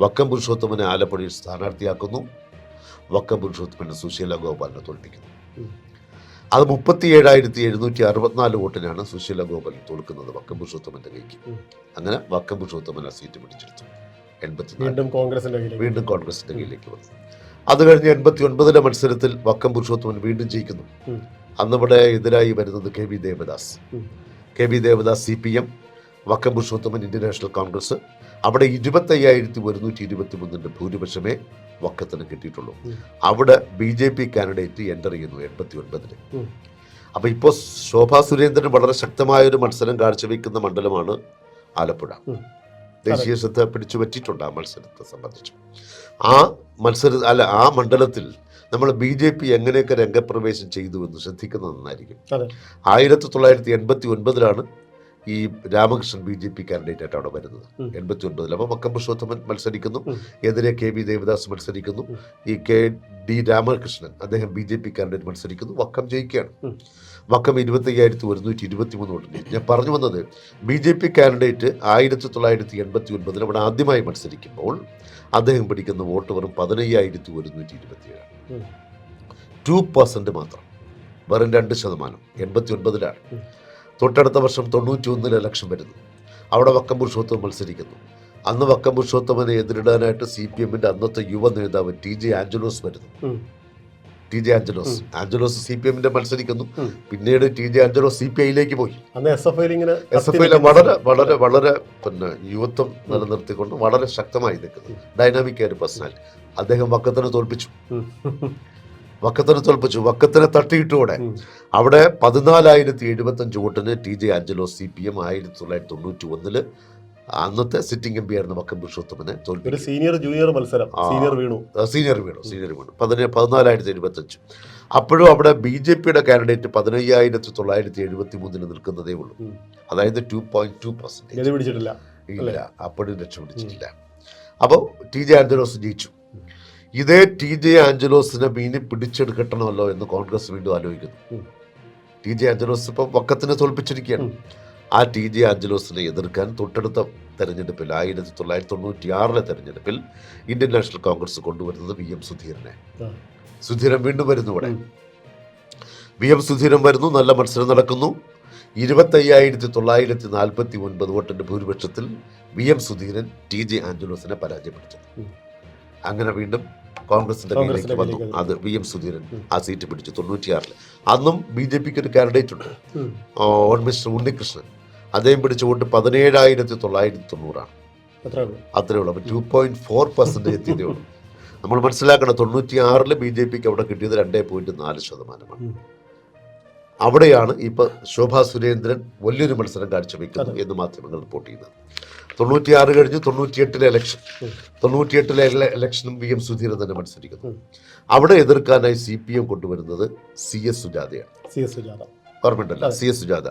Speaker 1: വക്കം പുരുഷോത്തമനെ ആലപ്പുഴയിൽ സ്ഥാനാർത്ഥിയാക്കുന്നു. വക്കം പുരുഷോത്തമനെ സുശീല ഗോപാലിനെ തോൽപ്പിക്കുന്നു. അത് മുപ്പത്തി ഏഴായിരത്തി എഴുന്നൂറ്റി അറുപത്തിനാല് വോട്ടിനാണ് സുശീല ഗോപാലൻ തോൽക്കുന്നത് വക്കം പുരുഷോത്തമന്റെ കൈക്ക്. അങ്ങനെ വക്കം പുരുഷോത്തമൻ ആ സീറ്റ് പിടിച്ചെടുത്തു. എൺപത്തി
Speaker 2: വീണ്ടും കോൺഗ്രസിന്റെ കയ്യിലേക്ക്
Speaker 1: വന്നു. അത് കഴിഞ്ഞ് എൺപത്തി ഒൻപതിലെ മത്സരത്തിൽ വക്കം പുരുഷോത്തമൻ വീണ്ടും ജയിക്കുന്നു. അന്നിവിടെ എതിരായി വരുന്നത് K V Devadas. K V Devadas C P M Vakkom Purushothaman Indian National Congress. അവിടെ ഇരുപത്തയ്യായിരത്തി ഒരുന്നൂറ്റി ഇരുപത്തി മൂന്നിന്റെ ഭൂരിപക്ഷമേ വക്കത്തിന് കിട്ടിയിട്ടുള്ളൂ. അവിടെ B J P candidate enter ചെയ്യുന്നു എൺപത്തി
Speaker 2: ഒൻപതിന്.
Speaker 1: അപ്പോൾ ഇപ്പോൾ ശോഭാ സുരേന്ദ്രൻ വളരെ ശക്തമായ ഒരു മത്സരം കാഴ്ചവെക്കുന്ന മണ്ഡലമാണ് ആലപ്പുഴ. ദേശീയ ശ്രദ്ധ പിടിച്ചു പറ്റിയിട്ടുണ്ട് ആ മത്സരത്തെ സംബന്ധിച്ച്. ആ മത്സര അല്ല ആ മണ്ഡലത്തിൽ നമ്മൾ ബി ജെ പി എങ്ങനെയൊക്കെ രംഗപ്രവേശം ചെയ്തു എന്ന് ശ്രദ്ധിക്കുന്നത് നന്നായിരിക്കും. ആയിരത്തി തൊള്ളായിരത്തി എൺപത്തി ഒൻപതിലാണ് ഈ Ramakrishnan B J P candidate ആയിട്ട് അവിടെ വരുന്നത്. എൺപത്തി ഒൻപതിൽ അപ്പോൾ മക്കം പുരുഷോത്തമൻ മത്സരിക്കുന്നു. എതിരെ കെ വി ദേവദാസ് മത്സരിക്കുന്നു. ഈ കെ ഡി രാമകൃഷ്ണൻ അദ്ദേഹം ബി ജെ പി കാൻഡിഡേറ്റ് മത്സരിക്കുന്നു. വക്കം ജയിക്കുകയാണ്. വക്കം ഇരുപത്തി അയ്യായിരത്തി ഒരുന്നൂറ്റി ഇരുപത്തി മൂന്ന് വോട്ടുണ്ട് ഞാൻ പറഞ്ഞു വന്നത് ബി ജെ പി കാൻഡിഡേറ്റ് ആയിരത്തി തൊള്ളായിരത്തി എൺപത്തി ഒൻപതിൽ അവിടെ ആദ്യമായി മത്സരിക്കുമ്പോൾ അദ്ദേഹം പിടിക്കുന്ന വോട്ട് വെറും പതിനയ്യായിരത്തി ഒരുന്നൂറ്റി ഇരുപത്തിയേഴ്
Speaker 2: ഉം.
Speaker 1: ടു പെർസെന്റ് മാത്രം. വെറും രണ്ട് ശതമാനം. എൺപത്തി ഒൻപതിലാണ് തൊട്ടടുത്ത വർഷം തൊണ്ണൂറ്റി ഒന്നിൽ ലക്ഷം വരുന്നു. അവിടെ വക്കം പുരുഷോത്തമൻ മത്സരിക്കുന്നു. അന്ന് വക്കം പുരുഷോത്തമനെ എതിരിടാനായിട്ട് സി പി എമ്മിന്റെ അന്നത്തെ യുവ നേതാവ് ടി ജെ ആഞ്ചലോസ് വരുന്നു. T J Angelos. Angelos C P എമ്മിന്റെ മത്സരിക്കുന്നു. പിന്നീട് T J Angelos C P ഐയിലേക്ക് പോയി.
Speaker 2: എസ് എഫ് ഐയിൽ
Speaker 1: വളരെ വളരെ വളരെ പിന്നെ യുവത്വം നിലനിർത്തിക്കൊണ്ട് വളരെ ശക്തമായി നിൽക്കുന്നു. ഡൈനാമിക് ആയ ഒരു പേഴ്സണാലിറ്റി അദ്ദേഹം വക്കത്തിനെ തോൽപ്പിച്ചു. വക്കത്തിനെ തോൽപ്പിച്ചു. വക്കത്തിനെ
Speaker 2: തട്ടിയിട്ടൂടെ.
Speaker 1: അവിടെ പതിനാലായിരത്തി എഴുപത്തഞ്ച് വോട്ടിന് T J Angelos C P M ആയിരത്തി തൊള്ളായിരത്തി തൊണ്ണൂറ്റി ഒന്നിൽ അന്നത്തെ സിറ്റിംഗ് എം പി ആയിരുന്ന വക്കം പുരുഷോത്തമനെ തോൽപ്പിച്ചു
Speaker 2: സീനിയർ ജൂനിയർ മത്സരം. സീനിയർ വീണു.
Speaker 1: സീനിയർ വീണു സീനിയർ വീണു. പതിന പതിനാലായിരത്തി എഴുപത്തഞ്ച് അപ്പോഴും അവിടെ ബി ജെ പിയുടെ കാൻഡിഡേറ്റ് പതിനയ്യായിരത്തി തൊള്ളായിരത്തി എഴുപത്തി മൂന്നിന് നിൽക്കുന്നതേ ഉള്ളൂ. അതായത് ടു പോയിന്റ് ടു
Speaker 2: പെർസെന്റേജ് പിടിച്ചിട്ടില്ല.
Speaker 1: ഇല്ല അപ്പോഴും രക്ഷപിടിച്ചിട്ടില്ല അപ്പോൾ ടി ജെ ആഞ്ചലോസ് ജയിച്ചു. ഇതേ ടി ജെ ആഞ്ചലോസിനെ മീനി പിടിച്ചെടുക്കണമല്ലോ എന്ന് കോൺഗ്രസ് വീണ്ടും ആലോചിക്കുന്നു. ടി ജെ ആഞ്ചലോസ് ഇപ്പം വക്കത്തിനെ തോൽപ്പിച്ചിരിക്കുകയാണ്. ആ ടി ജെ ആഞ്ചലോസിനെ എതിർക്കാൻ തൊട്ടടുത്ത തെരഞ്ഞെടുപ്പിൽ ആയിരത്തി തൊള്ളായിരത്തി തൊണ്ണൂറ്റി ആറിലെ തെരഞ്ഞെടുപ്പിൽ ഇന്ത്യൻ നാഷണൽ കോൺഗ്രസ് കൊണ്ടുവരുന്നത് വി എം സുധീരനെ. സുധീരൻ വീണ്ടും വരുന്നു ഇവിടെ. വി എം സുധീരൻ വരുന്നു നല്ല മത്സരം നടക്കുന്നു. ഇരുപത്തയ്യായിരത്തി തൊള്ളായിരത്തി നാൽപ്പത്തി ഒൻപത് വോട്ടിന്റെ ഭൂരിപക്ഷത്തിൽ V M Sudheeran T J ആഞ്ചലോസിനെ പരാജയപ്പെടുത്തി അങ്ങനെ വീണ്ടും കോൺഗ്രസിന്റെ
Speaker 2: കോൺഗ്രസിന്റെ
Speaker 1: വന്നു. അത് വി എം സുധീരൻ ആ സീറ്റ് പിടിച്ചു തൊണ്ണൂറ്റിയാറിൽ അന്നും ബി ജെ പിക്ക് ഒരു കാൻഡിഡേറ്റ് ഉണ്ട്.
Speaker 2: ഉം.
Speaker 1: On mister Unnikrishnan. അദ്ദേഹം പിടിച്ച വോട്ട് പതിനേഴായിരത്തി തൊള്ളായിരത്തി തൊണ്ണൂറാണ്
Speaker 2: അത്രേ ഉള്ളൂ.
Speaker 1: അപ്പോൾ ടു പോയിന്റ് ഫോർ പെർസെന്റേജ് എത്തിയതേ ഉള്ളൂ. നമ്മൾ മനസ്സിലാക്കണം തൊണ്ണൂറ്റി ആറിൽ ബി ജെ പിക്ക് അവിടെ കിട്ടിയത് രണ്ടേ പോയിന്റ് നാല് ശതമാനമാണ്. അവിടെയാണ് ഇപ്പൊ ശോഭാ സുരേന്ദ്രൻ വലിയൊരു മത്സരം
Speaker 2: കാഴ്ചവെക്കുന്നത്.
Speaker 1: എന്ന് മാധ്യമങ്ങൾ റിപ്പോർട്ട് ചെയ്യുന്നത്. തൊണ്ണൂറ്റിയാറ് കഴിഞ്ഞ് തൊണ്ണൂറ്റിയെട്ടിലെ ഇലക്ഷൻ. തൊണ്ണൂറ്റിയെട്ടിലെ ഇല- ഇലക്ഷനും വി എം സുധീരൻ തന്നെ മത്സരിക്കുന്നു. അവിടെ എതിർക്കാനായി സി പി എം കൊണ്ടുവരുന്നത് C S സുജാതയാണ്.
Speaker 2: C S Sujatha.
Speaker 1: ഓർമ്മയുണ്ടല്ലോ. C S Sujatha.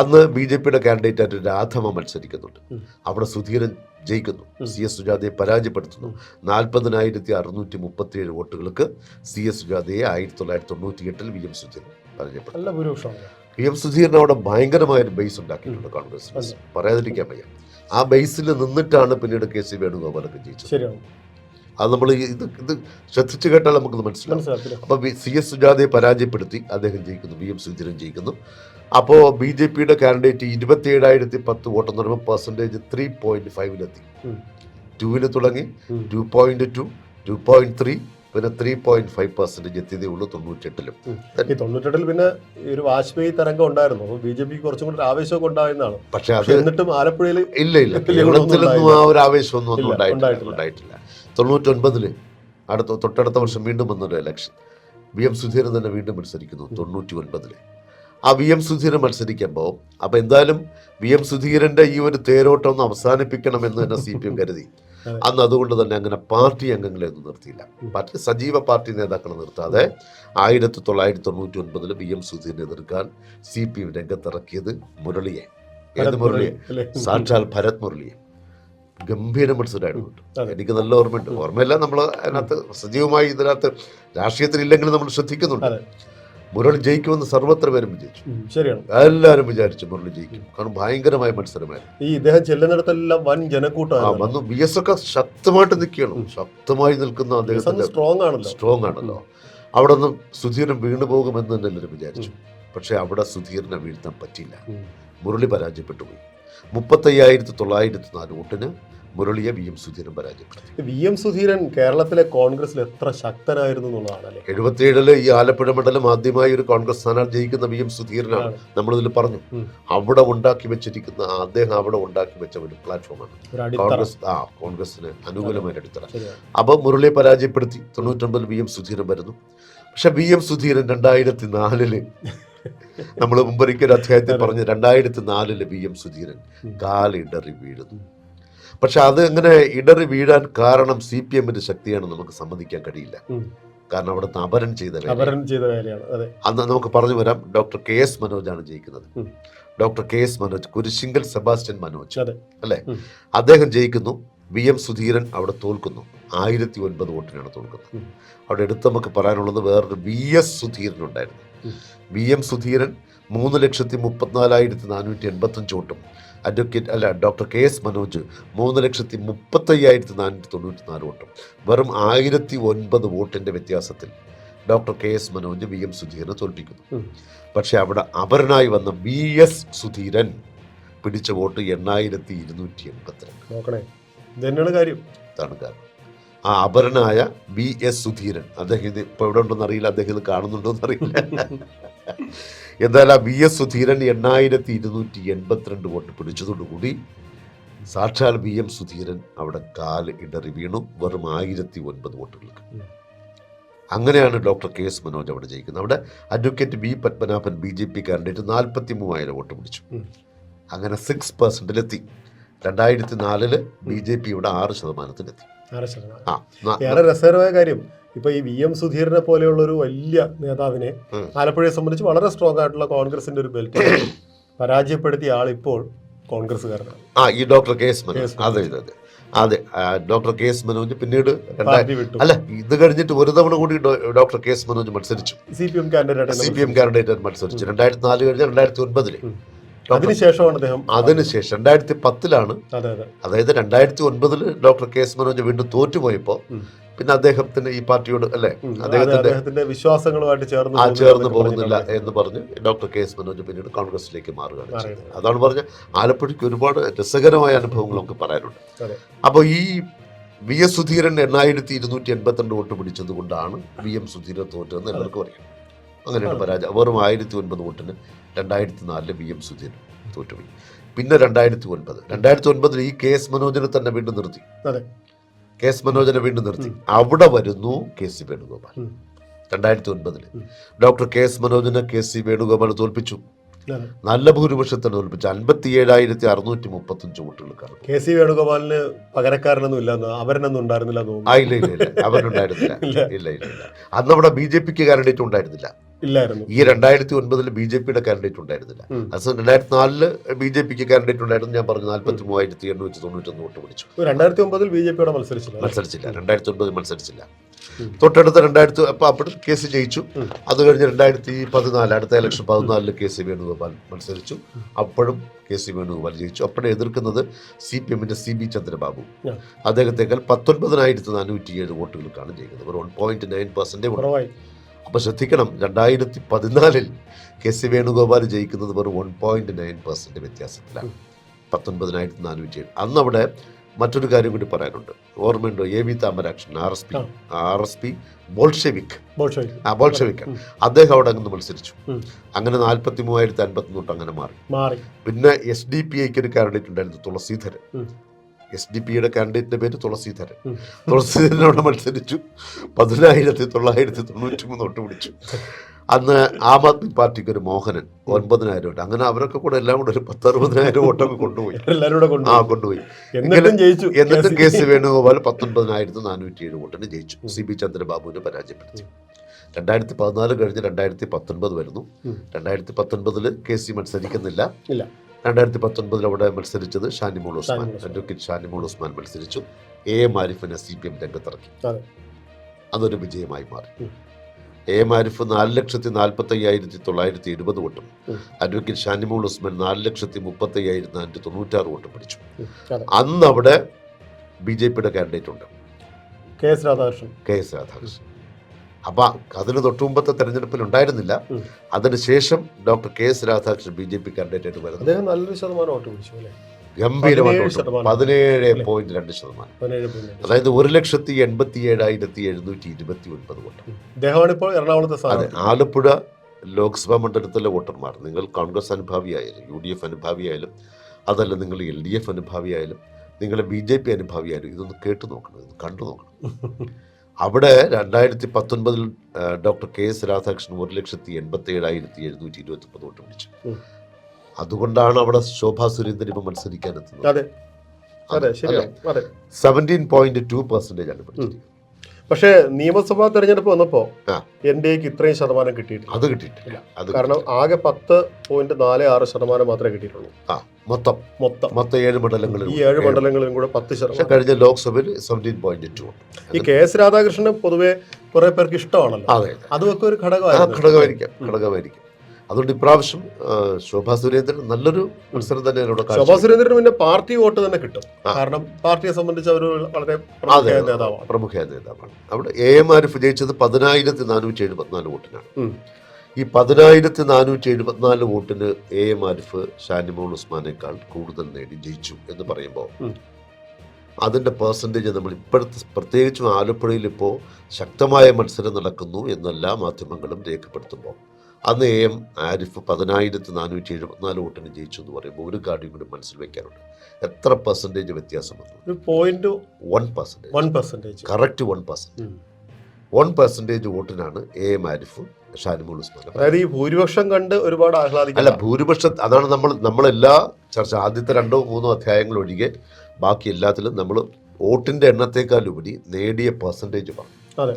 Speaker 1: അന്ന് ബി ജെ പിയുടെ കാൻഡിഡേറ്റ് ആയിട്ട് രാധമ മത്സരിക്കുന്നുണ്ട്. അവിടെ സുധീരൻ ജയിക്കുന്നു. C S സുജാതയെ പരാജയപ്പെടുത്തുന്നു. നാൽപ്പതിനായിരത്തി അറുന്നൂറ്റി മുപ്പത്തി ഏഴ് വോട്ടുകൾക്ക് സി എസ് സുജാതയെ ആയിരത്തി തൊള്ളായിരത്തി തൊണ്ണൂറ്റി എട്ടിൽ വി എം സുധീരൻ പരാജയപ്പെടുത്തുന്നു വി എം സുധീരൻ അവിടെ ഭയങ്കരമായ ഒരു ബേസ് ഉണ്ടാക്കിയിട്ടുണ്ട് കോൺഗ്രസ്. പറയാതിരിക്കാൻ വയ്യ. ആ ബേസിൽ നിന്നിട്ടാണ് പിന്നീട് കെ സി വേണുഗോപാലൊക്കെ ജയിച്ചത്.
Speaker 2: ശരിയാണ്
Speaker 1: അത് നമ്മൾ ഇത് ഇത് ശ്രദ്ധിച്ചു കേട്ടാൽ നമുക്കത് മനസ്സിലാവും. അപ്പോൾ സി എസ് സുജാതയെ പരാജയപ്പെടുത്തി അദ്ദേഹം ജയിക്കുന്നു വി എം സുധീരൻ ജയിക്കുന്നു. അപ്പോൾ ബി ജെ പിയുടെ കാൻഡിഡേറ്റ് ഇരുപത്തി ഏഴായിരത്തി പത്ത് വോട്ടെന്ന് പറയുമ്പോൾ പെർസെന്റേജ് ത്രീ പോയിന്റ് ഫൈവിലെത്തി
Speaker 2: ഉം.
Speaker 1: തുടങ്ങി. Two point two two point three പിന്നെ ത്രീ പോയിന്റ് ഫൈവ് പെർസെന്റേജ് എത്തിയതേ ഉള്ളൂ തൊണ്ണൂറ്റെട്ടിലും.
Speaker 2: ഈ തൊണ്ണൂറ്റെട്ടിൽ പിന്നെ ഒരു വാജ്പേയി തരംഗം ഉണ്ടായിരുന്നു. അപ്പോൾ ബി ജെ പി കുറച്ചും കൂടി ആവേശമൊക്കെ ഉണ്ടായിരുന്നതാണ്.
Speaker 1: പക്ഷേ അത്
Speaker 2: എന്നിട്ടും ആലപ്പുഴയിൽ
Speaker 1: ഇല്ല ഇല്ല. കേരളത്തിലൊന്നും ആ ഒരു ആവേശമൊന്നും ഒന്നും ഉണ്ടായിട്ടില്ല. തൊണ്ണൂറ്റൊൻപതിൽ അടുത്ത തൊട്ടടുത്ത വർഷം വീണ്ടും വന്നൊരു ഇലക്ഷൻ വി എം സുധീരൻ തന്നെ വീണ്ടും മത്സരിക്കുന്നു തൊണ്ണൂറ്റി ഒൻപതിൽ ആ വി എം സുധീരൻ മത്സരിക്കുമ്പോൾ അപ്പോൾ എന്തായാലും വി എം സുധീരന്റെ ഈ ഒരു തേരോട്ടം ഒന്ന് അവസാനിപ്പിക്കണമെന്ന് തന്നെ സി പി എം കരുതി. അന്ന് അതുകൊണ്ട് തന്നെ അങ്ങനെ പാർട്ടി അംഗങ്ങളെ ഒന്നും നിർത്തിയില്ല. പാർട്ടി സജീവ പാർട്ടി നേതാക്കളെ നിർത്താതെ ആയിരത്തി തൊള്ളായിരത്തി തൊണ്ണൂറ്റി ഒൻപതിൽ വി എം സുധീരനെ എതിർക്കാൻ സി പി എം രംഗത്തിറക്കിയത് മുരളിയെ. ഏത് മുരളിയെ? സാക്ഷാൽ ഭരത് മുരളിയെ. ഗംഭീര മത്സരമായിരുന്നു. എനിക്ക് നല്ല ഓർമ്മയുണ്ട്. ഓർമ്മയല്ല നമ്മൾ അതിനകത്ത് സജീവമായി ഇതിനകത്ത് രാഷ്ട്രീയത്തിലില്ലെങ്കിലും നമ്മൾ ശ്രദ്ധിക്കുന്നുണ്ട്. മുരളി ജയിക്കുമെന്ന് സർവത്ര പേരും വിജയിച്ചു
Speaker 2: ശരിയാണ്.
Speaker 1: എല്ലാവരും വിചാരിച്ചു മുരളി ജയിക്കും. കാരണം ഭയങ്കരമായ മത്സരമായിരുന്നു.
Speaker 2: ഈ ഇദ്ദേഹം ചെല്ലുന്നിടത്തെല്ലാം വൻ
Speaker 1: ആ
Speaker 2: ജനക്കൂട്ടമാണ്
Speaker 1: വന്നു. ബി എസ് ഒക്കെ ശക്തമായിട്ട് നിൽക്കുകയാണ്. ശക്തമായി നിൽക്കുന്ന അദ്ദേഹത്തിന്റെ
Speaker 2: സ്ട്രോങ് ആണല്ലോ.
Speaker 1: സ്ട്രോങ് ആണല്ലോ. അവിടെ നിന്ന് സുധീരൻ വീണു പോകുമെന്ന് തന്നെ എല്ലാവരും വിചാരിച്ചു. പക്ഷെ അവിടെ സുധീരനെ വീഴ്ത്താൻ പറ്റിയില്ല. മുരളി പരാജയപ്പെട്ടു പോയി. മുപ്പത്തയ്യായിരത്തി തൊള്ളായിരത്തി നാല് വോട്ടിന് മുരളിയെ വി എം സുധീരൻ പരാജയപ്പെടുത്തി.
Speaker 2: വി എം സുധീരൻ കേരളത്തിലെ കോൺഗ്രസിൽ എത്ര ശക്തനായിരുന്നു എന്നുള്ളതാണ് അല്ലേ?
Speaker 1: എഴുപത്തിയേഴിൽ ഈ ആലപ്പുഴ മണ്ഡലം ആദ്യമായി ഒരു കോൺഗ്രസ് സ്ഥാനാർത്ഥി ജയിക്കുന്ന വി എം സുധീരനാണ്. നമ്മളിതിൽ പറഞ്ഞു. അവിടെ ഉണ്ടാക്കി വെച്ചിരിക്കുന്ന അദ്ദേഹം അവിടെ ഉണ്ടാക്കി വെച്ച ഒരു പ്ലാറ്റ്ഫോമാണ്. കോൺഗ്രസ് ആ കോൺഗ്രസിന് അനുകൂലമായ അടിത്തറ. അപ്പോൾ മുരളിയെ പരാജയപ്പെടുത്തി. തൊണ്ണൂറ്റൊമ്പതിൽ വി എം സുധീരൻ വരുന്നു. പക്ഷെ വി എം സുധീരൻ രണ്ടായിരത്തി നാലിൽ നമ്മൾ മുമ്പൊരിക്കൽ അധ്യായത്തിൽ പറഞ്ഞ് രണ്ടായിരത്തി നാലിൽ വി എം സുധീരൻ കാലിടറി വീഴുന്നു. പക്ഷെ അത് അങ്ങനെ ഇടറി വീഴാൻ കാരണം സി പി എമ്മിന്റെ ശക്തിയാണ് നമുക്ക് സമ്മതിക്കാൻ കഴിയില്ല. കാരണം അവിടുത്തെ അപരൻ ചെയ്ത.
Speaker 2: അപരൻ
Speaker 1: അന്ന് നമുക്ക് പറഞ്ഞു വരാം ഡോക്ടർ കെ എസ് മനോജാണ് ജയിക്കുന്നത്. Doctor K S Manoj Kurisinkal Sebastian Manoj. അല്ലെ? അദ്ദേഹം ജയിക്കുന്നു വി എം സുധീരൻ അവിടെ തോൽക്കുന്നു ആയിരത്തി ഒൻപത് വോട്ടിനാണ് തോൽക്കുന്നത്. അവിടെ എടുത്ത് നമുക്ക് പറയാനുള്ളത് വേറൊരു വി എസ് സുധീരൻ ഉണ്ടായിരുന്നു. വി എം സുധീരൻ മൂന്ന് ലക്ഷത്തി മുപ്പത്തിനാലായിരത്തി നാനൂറ്റി എൺപത്തഞ്ച് വോട്ടും അഡ്വക്കേറ്റ് അല്ല ഡോക്ടർ കെ എസ് മനോജ് മൂന്ന് ലക്ഷത്തി മുപ്പത്തയ്യായിരത്തി നാനൂറ്റി തൊണ്ണൂറ്റി നാല് വോട്ടും. വെറും ആയിരത്തി ഒൻപത് വോട്ടിന്റെ വ്യത്യാസത്തിൽ doctor K S Manoj V M സുധീരനെ തോൽപ്പിക്കുന്നു. പക്ഷേ അവിടെ അപരനായി വന്ന വി എസ് സുധീരൻ പിടിച്ച വോട്ട് എണ്ണായിരത്തി ഇരുന്നൂറ്റി എൺപത്തിരണ്ട്
Speaker 2: നോക്കണേ കാര്യം.
Speaker 1: ഇതാണ് കാരണം ആ അപരനായ വി എസ് സുധീരൻ അദ്ദേഹം ഇത് ഇപ്പോൾ എവിടെ ഉണ്ടെന്ന് അറിയില്ല അദ്ദേഹം ഇത് കാണുന്നുണ്ടോ എന്നറിയില്ല എന്തായാലും ആ വി എസ് സുധീരൻ എണ്ണായിരത്തി ഇരുന്നൂറ്റി എൺപത്തിരണ്ട് വോട്ട് പിടിച്ചതോടുകൂടി സാക്ഷാൽ വി എം സുധീരൻ അവിടെ കാൽ ഇടറി വീണു. വെറും ആയിരത്തി ഒൻപത് വോട്ടുകൾക്ക് അങ്ങനെയാണ് ഡോക്ടർ കെ എസ് മനോജ് അവിടെ ജയിക്കുന്നത്. അവിടെ advocate B Padmanabhan B J P candidate നാൽപ്പത്തി മൂവായിരം വോട്ട് പിടിച്ചു. അങ്ങനെ സിക്സ് പെർസെന്റിലെത്തി. രണ്ടായിരത്തി നാലിൽ ബി ജെ പി ഇവിടെ ആറ് ശതമാനത്തിലെത്തി. ആ
Speaker 2: ഏറെ രസകരമായ കാര്യം ഇപ്പൊ ഈ വി എം സുധീരനെ പോലെയുള്ള ഒരു വലിയ നേതാവിനെ. ആലപ്പുഴയെ സംബന്ധിച്ച് വളരെ സ്ട്രോങ് ആയിട്ടുള്ള കോൺഗ്രസിന്റെ ഒരു ബെൽറ്റ് പരാജയപ്പെടുത്തിയ ആൾ ഇപ്പോൾ കോൺഗ്രസ്സുകാരനാണ്.
Speaker 1: ആ ഈ ഡോക്ടർ
Speaker 2: കേസ്മൻ
Speaker 1: അതെ അതെ. അതെ ഡോക്ടർ കെ എസ് മനോജ് പിന്നീട് അല്ല ഇത് കഴിഞ്ഞിട്ട് ഒരു തവണ കൂടി ഡോക്ടർ കെ എസ് മനോജ് മത്സരിച്ചു.
Speaker 2: C P M candidate
Speaker 1: C P M candidate മത്സരിച്ചു. രണ്ടായിരത്തി നാല് കഴിഞ്ഞ് രണ്ടായിരത്തി
Speaker 2: ഒൻപതിൽ. അതിനുശേഷമാണ് അദ്ദേഹം
Speaker 1: അതിനുശേഷം രണ്ടായിരത്തി പത്തിലാണ്
Speaker 2: അതെ അതെ.
Speaker 1: അതായത് രണ്ടായിരത്തി ഒൻപതിൽ ഡോക്ടർ കെ എസ് മനോജ് വീണ്ടും തോറ്റുപോയപ്പോൾ പിന്നെ അദ്ദേഹത്തിന് ഈ പാർട്ടിയോട് അല്ലെ? അദ്ദേഹത്തിന്റെ
Speaker 2: വിശ്വാസങ്ങളുമായിട്ട് ചേർന്ന്
Speaker 1: ആ ചേർന്ന് പോകുന്നില്ല എന്ന് പറഞ്ഞ് ഡോക്ടർ കെ എസ് മനോജ് പിന്നീട് കോൺഗ്രസിലേക്ക് മാറുകയാണ് ചെയ്തത്. അതാണ് പറഞ്ഞ ആലപ്പുഴയ്ക്ക് ഒരുപാട് രസകരമായ അനുഭവങ്ങൾ നമുക്ക് പറയാനുണ്ട്. അപ്പോൾ ഈ വി എസ് സുധീരൻ എണ്ണായിരത്തി ഇരുന്നൂറ്റി എൺപത്തിരണ്ട് വോട്ട് പിടിച്ചത് കൊണ്ടാണ് വി എം സുധീരൻ തോറ്റതെന്ന് എല്ലാവർക്കും അറിയാം. അങ്ങനെയാണ് പരാജയം. വെറും ആയിരത്തി ഒൻപത് വോട്ടിന് രണ്ടായിരത്തി നാലിൽ വി എം സുധീർ തോറ്റുപോയി. പിന്നെ രണ്ടായിരത്തി ഒൻപത് രണ്ടായിരത്തി ഒൻപതിൽ ഈ കെ എസ് മനോജനെ തന്നെ വീണ്ടും നിർത്തി. കെ എസ് മനോജനെ വീണ്ടും നിർത്തി. അവിടെ വരുന്നു കെ സി വേണുഗോപാൽ. രണ്ടായിരത്തി ഒൻപതിൽ ഡോക്ടർ കെ എസ് മനോജനെ കെ സി വേണുഗോപാൽ തോൽപ്പിച്ചു. നല്ല ഭൂരിപക്ഷത്തിന് തോൽപ്പിച്ചു. അൻപത്തി ഏഴായിരത്തി അറുന്നൂറ്റി മുപ്പത്തി അഞ്ച് വോട്ടുകൾക്കാണ്
Speaker 2: കെ സി വേണുഗോപാലിന് പകരക്കാരനൊന്നും ഇല്ലെന്ന് അവരനൊന്നും ഉണ്ടായിരുന്നില്ല
Speaker 1: ആ ഇല്ല ഇല്ല ഇല്ല. അവരുണ്ടായിരുന്നില്ല
Speaker 2: ഇല്ല.
Speaker 1: ഇല്ല ഇല്ല ഇല്ല. അന്ന് അവിടെ ബി ജെ പിക്ക് കാൻഡിഡേറ്റ് ഉണ്ടായിരുന്നില്ല.
Speaker 2: ഇല്ലായിരുന്നു.
Speaker 1: ഈ രണ്ടായിരത്തി ഒൻപതിൽ ബി ജെ പിയുടെ കാൻഡിഡേറ്റ് ഉണ്ടായിരുന്നില്ല. അത് രണ്ടായിരത്തി നാലിൽ ബി ജെ പിക്ക് കാൻഡിഡേറ്റ് ഉണ്ടായിരുന്നു. ഞാൻ പറഞ്ഞു നാൽപ്പത്തി മൂവായിരത്തി എണ്ണൂറ്റി തൊണ്ണൂറ്റൊന്ന് വോട്ട് പിടിച്ചു.
Speaker 2: രണ്ടായിരത്തി ഒമ്പതിൽ ബി ജെ പിയുടെ മത്സരിച്ചില്ല?
Speaker 1: മത്സരിച്ചില്ല. രണ്ടായിരത്തി ഒൻപതിൽ മത്സരിച്ചില്ല. തൊട്ടടുത്ത രണ്ടായിരത്തി അപ്പൊ അപ്പോൾ കേസ് ജയിച്ചു. അത് കഴിഞ്ഞ് രണ്ടായിരത്തി പതിനാല് അടുത്ത ഇലക്ഷൻ പതിനാലിൽ കെ സി വേണുഗോപാൽ മത്സരിച്ചു. അപ്പോഴും കെ സി വേണുഗോപാൽ ജയിച്ചു. അപ്പോഴും എതിർക്കുന്നത് സി പി എമ്മിന്റെ സി ബി ചന്ദ്രബാബു. അദ്ദേഹത്തെക്കാൾ പത്തൊൻപതിനായിരത്തി നാനൂറ്റി ഏഴ് വോട്ടുകൾക്കാണ് ജയിക്കുന്നത്. ഒരു വൺ പോയിന്റ് നയൻ പെർസെന്റ്
Speaker 2: കുറവായി
Speaker 1: അപ്പൊ ശ്രദ്ധിക്കണം രണ്ടായിരത്തി പതിനാലിൽ കെ സി വേണുഗോപാൽ ജയിക്കുന്നത് വെറും വൺ പോയിന്റ് നയൻ പെർസെന്റ് വ്യത്യാസത്തിലാണ്. പത്തൊൻപതിനായിരത്തി നാനൂറ്റി ഏഴ് അന്ന് അവിടെ മറ്റൊരു കാര്യം കൂടി പറയാനുണ്ട്. ഓർമ്മയുണ്ടോ? A V Thamarakshan R S P. R S P Bolshevik. ആ ബോൾഷെവിക്. അദ്ദേഹം അവിടെ അങ്ങ് മത്സരിച്ചു. അങ്ങനെ നാൽപ്പത്തി മൂവായിരത്തി അൻപത്തി അങ്ങനെ മാറി. പിന്നെ എസ് ഡി പി ഐക്ക് ഒരു കാൻഡിഡേറ്റ് ഉണ്ടായിരുന്നു തുളസീധരൻ. എസ് ഡി പിയുടെ കാൻഡിഡേറ്റിന്റെ പേര് തുളസീധരൻ. തുളസീധരനോട് മത്സരിച്ചു. പതിനായിരത്തി തൊള്ളായിരത്തി തൊണ്ണൂറ്റി മൂന്ന് വോട്ട് പിടിച്ചു. അന്ന് ആം ആദ്മി പാർട്ടിക്ക് ഒരു മോഹനൻ ഒൻപതിനായിരം വോട്ട്. അങ്ങനെ അവരൊക്കെ കൂടെ എല്ലാം കൂടെ ഒരു പത്തറുപതിനായിരം വോട്ടൊക്കെ കൊണ്ടുപോയി. ആ
Speaker 2: കൊണ്ടുപോയി. എന്നിട്ടും ജയിച്ചു.
Speaker 1: എന്നിട്ട് കെ സി വേണുഗോപാൽ പത്തൊൻപതിനായിരത്തി നാനൂറ്റി ഏഴ് വോട്ടിന് ജയിച്ചു. സി ബി ചന്ദ്രബാബുവിനെ പരാജയപ്പെടുത്തി. രണ്ടായിരത്തി പതിനാല് കഴിഞ്ഞ് രണ്ടായിരത്തി പത്തൊൻപത് വരുന്നു. രണ്ടായിരത്തി പത്തൊൻപതിൽ കെ സി മത്സരിക്കുന്നില്ല. രണ്ടായിരത്തി പത്തൊൻപതിൽ അവിടെ മത്സരിച്ചത് ഷാനിമോൾ ഉസ്മാൻ. അഡ്വക്കേറ്റ് ഷാനിമോൾ ഉസ്മാൻ മത്സരിച്ചു. എ എം ആരിഫിനെ സി പി എം രംഗത്തിറക്കി. അതൊരു വിജയമായി മാറി. എ എം ആരിഫ് നാല് ലക്ഷത്തി നാൽപ്പത്തി അയ്യായിരത്തി തൊള്ളായിരത്തി എഴുപത് വോട്ടും. അഡ്വക്കേറ്റ് ഷാനിമോൾ ഉസ്മാൻ നാല് ലക്ഷത്തി മുപ്പത്തി അയ്യായിരത്തി നാനൂറ്റി തൊണ്ണൂറ്റാറ് വോട്ടും പിടിച്ചു അന്ന് അവിടെ ബി ജെ പിയുടെ കാൻഡിഡേറ്റ് ഉണ്ട്.
Speaker 2: K S Radhakrishnan.
Speaker 1: K S Radhakrishnan. അപ്പൊ അതിന് തൊട്ടുമുമ്പത്തെ തെരഞ്ഞെടുപ്പിൽ ഉണ്ടായിരുന്നില്ല. അതിനുശേഷം doctor K S Radhakrishnan B J P candidate ആയിട്ട് വരുന്നത്
Speaker 2: അദ്ദേഹം നല്ലൊരു ശതമാനം വോട്ട് പിടിച്ചു അല്ലേ?
Speaker 1: ഗംഭീരമായിട്ട്
Speaker 2: പതിനേഴ്
Speaker 1: പോയിന്റ് രണ്ട് ശതമാനം. അതായത് ഒരു ലക്ഷത്തി എൺപത്തി ഏഴായിരത്തി എഴുന്നൂറ്റി ഇരുപത്തി ഒൻപത് വോട്ട്.
Speaker 2: ഇദ്ദേഹമാണ് ഇപ്പോൾ എറണാകുളത്തെ
Speaker 1: അതെ ആലപ്പുഴ ലോക്സഭാ മണ്ഡലത്തിലെ വോട്ടർമാർ. നിങ്ങൾ കോൺഗ്രസ് അനുഭാവിയായാലും യു ഡി എഫ് അനുഭാവിയായാലും അതല്ല നിങ്ങൾ എൽ ഡി എഫ് അനുഭാവിയായാലും നിങ്ങളെ ബി ജെ പി അനുഭാവിയായാലും ഇതൊന്ന് കേട്ടു നോക്കണം ഇത് കണ്ടു നോക്കണം. അവിടെ രണ്ടായിരത്തി പത്തൊൻപതിൽ ഡോക്ടർ കെ എസ് രാധാകൃഷ്ണൻ ഒരു ലക്ഷത്തി എൺപത്തി ഏഴായിരത്തി എഴുന്നൂറ്റി ഇരുപത്തി ഒമ്പത് വോട്ട് പിടിച്ചു. അതുകൊണ്ടാണ് അവിടെ ശോഭാ സുരേന്ദ്രൻ ഇപ്പൊ മത്സരിക്കാൻ എത്തുന്നത് സെവന്റീൻ പോയിന്റ് ടു പെർസെന്റേജ് ആണ് പിടിച്ചത്
Speaker 2: പക്ഷേ നിയമസഭാ തെരഞ്ഞെടുപ്പ് വന്നപ്പോ
Speaker 1: എന്റെ
Speaker 2: എൻ ഡി എക്ക് ഇത്രയും ശതമാനം കിട്ടിയിട്ടില്ല.
Speaker 1: അത് കിട്ടിയിട്ടില്ല.
Speaker 2: കാരണം ആകെ പത്ത് പോയിന്റ് നാല് ആറ് ശതമാനം മാത്രമേ കിട്ടിയിട്ടുള്ളൂ.
Speaker 1: ആ. മൊത്തം.
Speaker 2: മൊത്തം.
Speaker 1: മൊത്തം ഏഴ് മണ്ഡലങ്ങളിൽ
Speaker 2: ഈ ഏഴ് മണ്ഡലങ്ങളിലും കൂടെ പത്ത് ശതമാനം.
Speaker 1: കഴിഞ്ഞ ലോക്സഭയിൽ സെവന്റീൻ പോയിന്റ് ടു
Speaker 2: ഈ കെ എസ് രാധാകൃഷ്ണൻ പൊതുവെ കുറെ പേർക്ക് ഇഷ്ടമാണല്ലോ.
Speaker 1: അതെ
Speaker 2: അതുമൊക്കെ ഒരു
Speaker 1: ആ
Speaker 2: ഘടകമായിരുന്നു.
Speaker 1: ഘടകമായിരിക്കാം ഘടകമായിരിക്കും. അതുകൊണ്ട് ഇപ്രാവശ്യം ശോഭാ സുരേന്ദ്രൻ നല്ലൊരു മത്സരം തന്നെ
Speaker 2: ശോഭാ. സുരേന്ദ്രന് പിന്നെ പാർട്ടി വോട്ട് തന്നെ കിട്ടും. കാരണം പാർട്ടിയെ സംബന്ധിച്ച് അവർ വളരെ പ്രമുഖ നേതാവാണ്.
Speaker 1: പ്രമുഖ നേതാവാണ്. അവിടെ എ എം ആരിഫ് ജയിച്ചത് പതിനായിരത്തി നാനൂറ്റി എഴുപത്തിനാല് വോട്ടിനാണ്. ഈ പതിനായിരത്തി നാനൂറ്റി എഴുപത്തിനാല് വോട്ടിന് എ എം ആരിഫ് ഷാനിമോൾ ഉസ്മാനേക്കാൾ കൂടുതൽ നേടി ജയിച്ചു എന്ന് പറയുമ്പോൾ. അതിന്റെ പേഴ്സന്റേജ് നമ്മൾ ഇപ്പോഴത്തെ പ്രത്യേകിച്ചും ആലപ്പുഴയിൽ ഇപ്പോൾ ശക്തമായ മത്സരം നടക്കുന്നു എന്നെല്ലാ മാധ്യമങ്ങളും രേഖപ്പെടുത്തുമ്പോൾ. അന്ന് എ എം ആരിഫ് പതിനായിരത്തി നാനൂറ്റി എഴുപത്തിനാല് വോട്ടിന് ജയിച്ചു എന്ന് പറയുമ്പോൾ ഒരു കാര്യം കൂടി മനസ്സിൽ വെക്കാനുണ്ട്. എത്ര പെർസെന്റേജ് വ്യത്യാസം വന്നു?
Speaker 2: ഒരു point
Speaker 1: one percentage
Speaker 2: one percentage
Speaker 1: correct one percent one percentage വോട്ടിനാണ് A M Arif Shanimol Usman
Speaker 2: അതായത് ഈ ഭൂരിപക്ഷം കണ്ട് ഒരുപാട്
Speaker 1: ആഹ്ലാദിക്കും
Speaker 2: അല്ല
Speaker 1: ഭൂരിപക്ഷം അതാണ് നമ്മൾ നമ്മളെല്ലാ ചർച്ച ആദ്യത്തെ രണ്ടോ മൂന്നോ അധ്യായങ്ങൾ ഒഴികെ ബാക്കി എല്ലാത്തിലും നമ്മൾ വോട്ടിന്റെ എണ്ണത്തെക്കാൾ ഉപരി നേടിയ പെർസെന്റേജ് പറഞ്ഞു
Speaker 2: അതെ.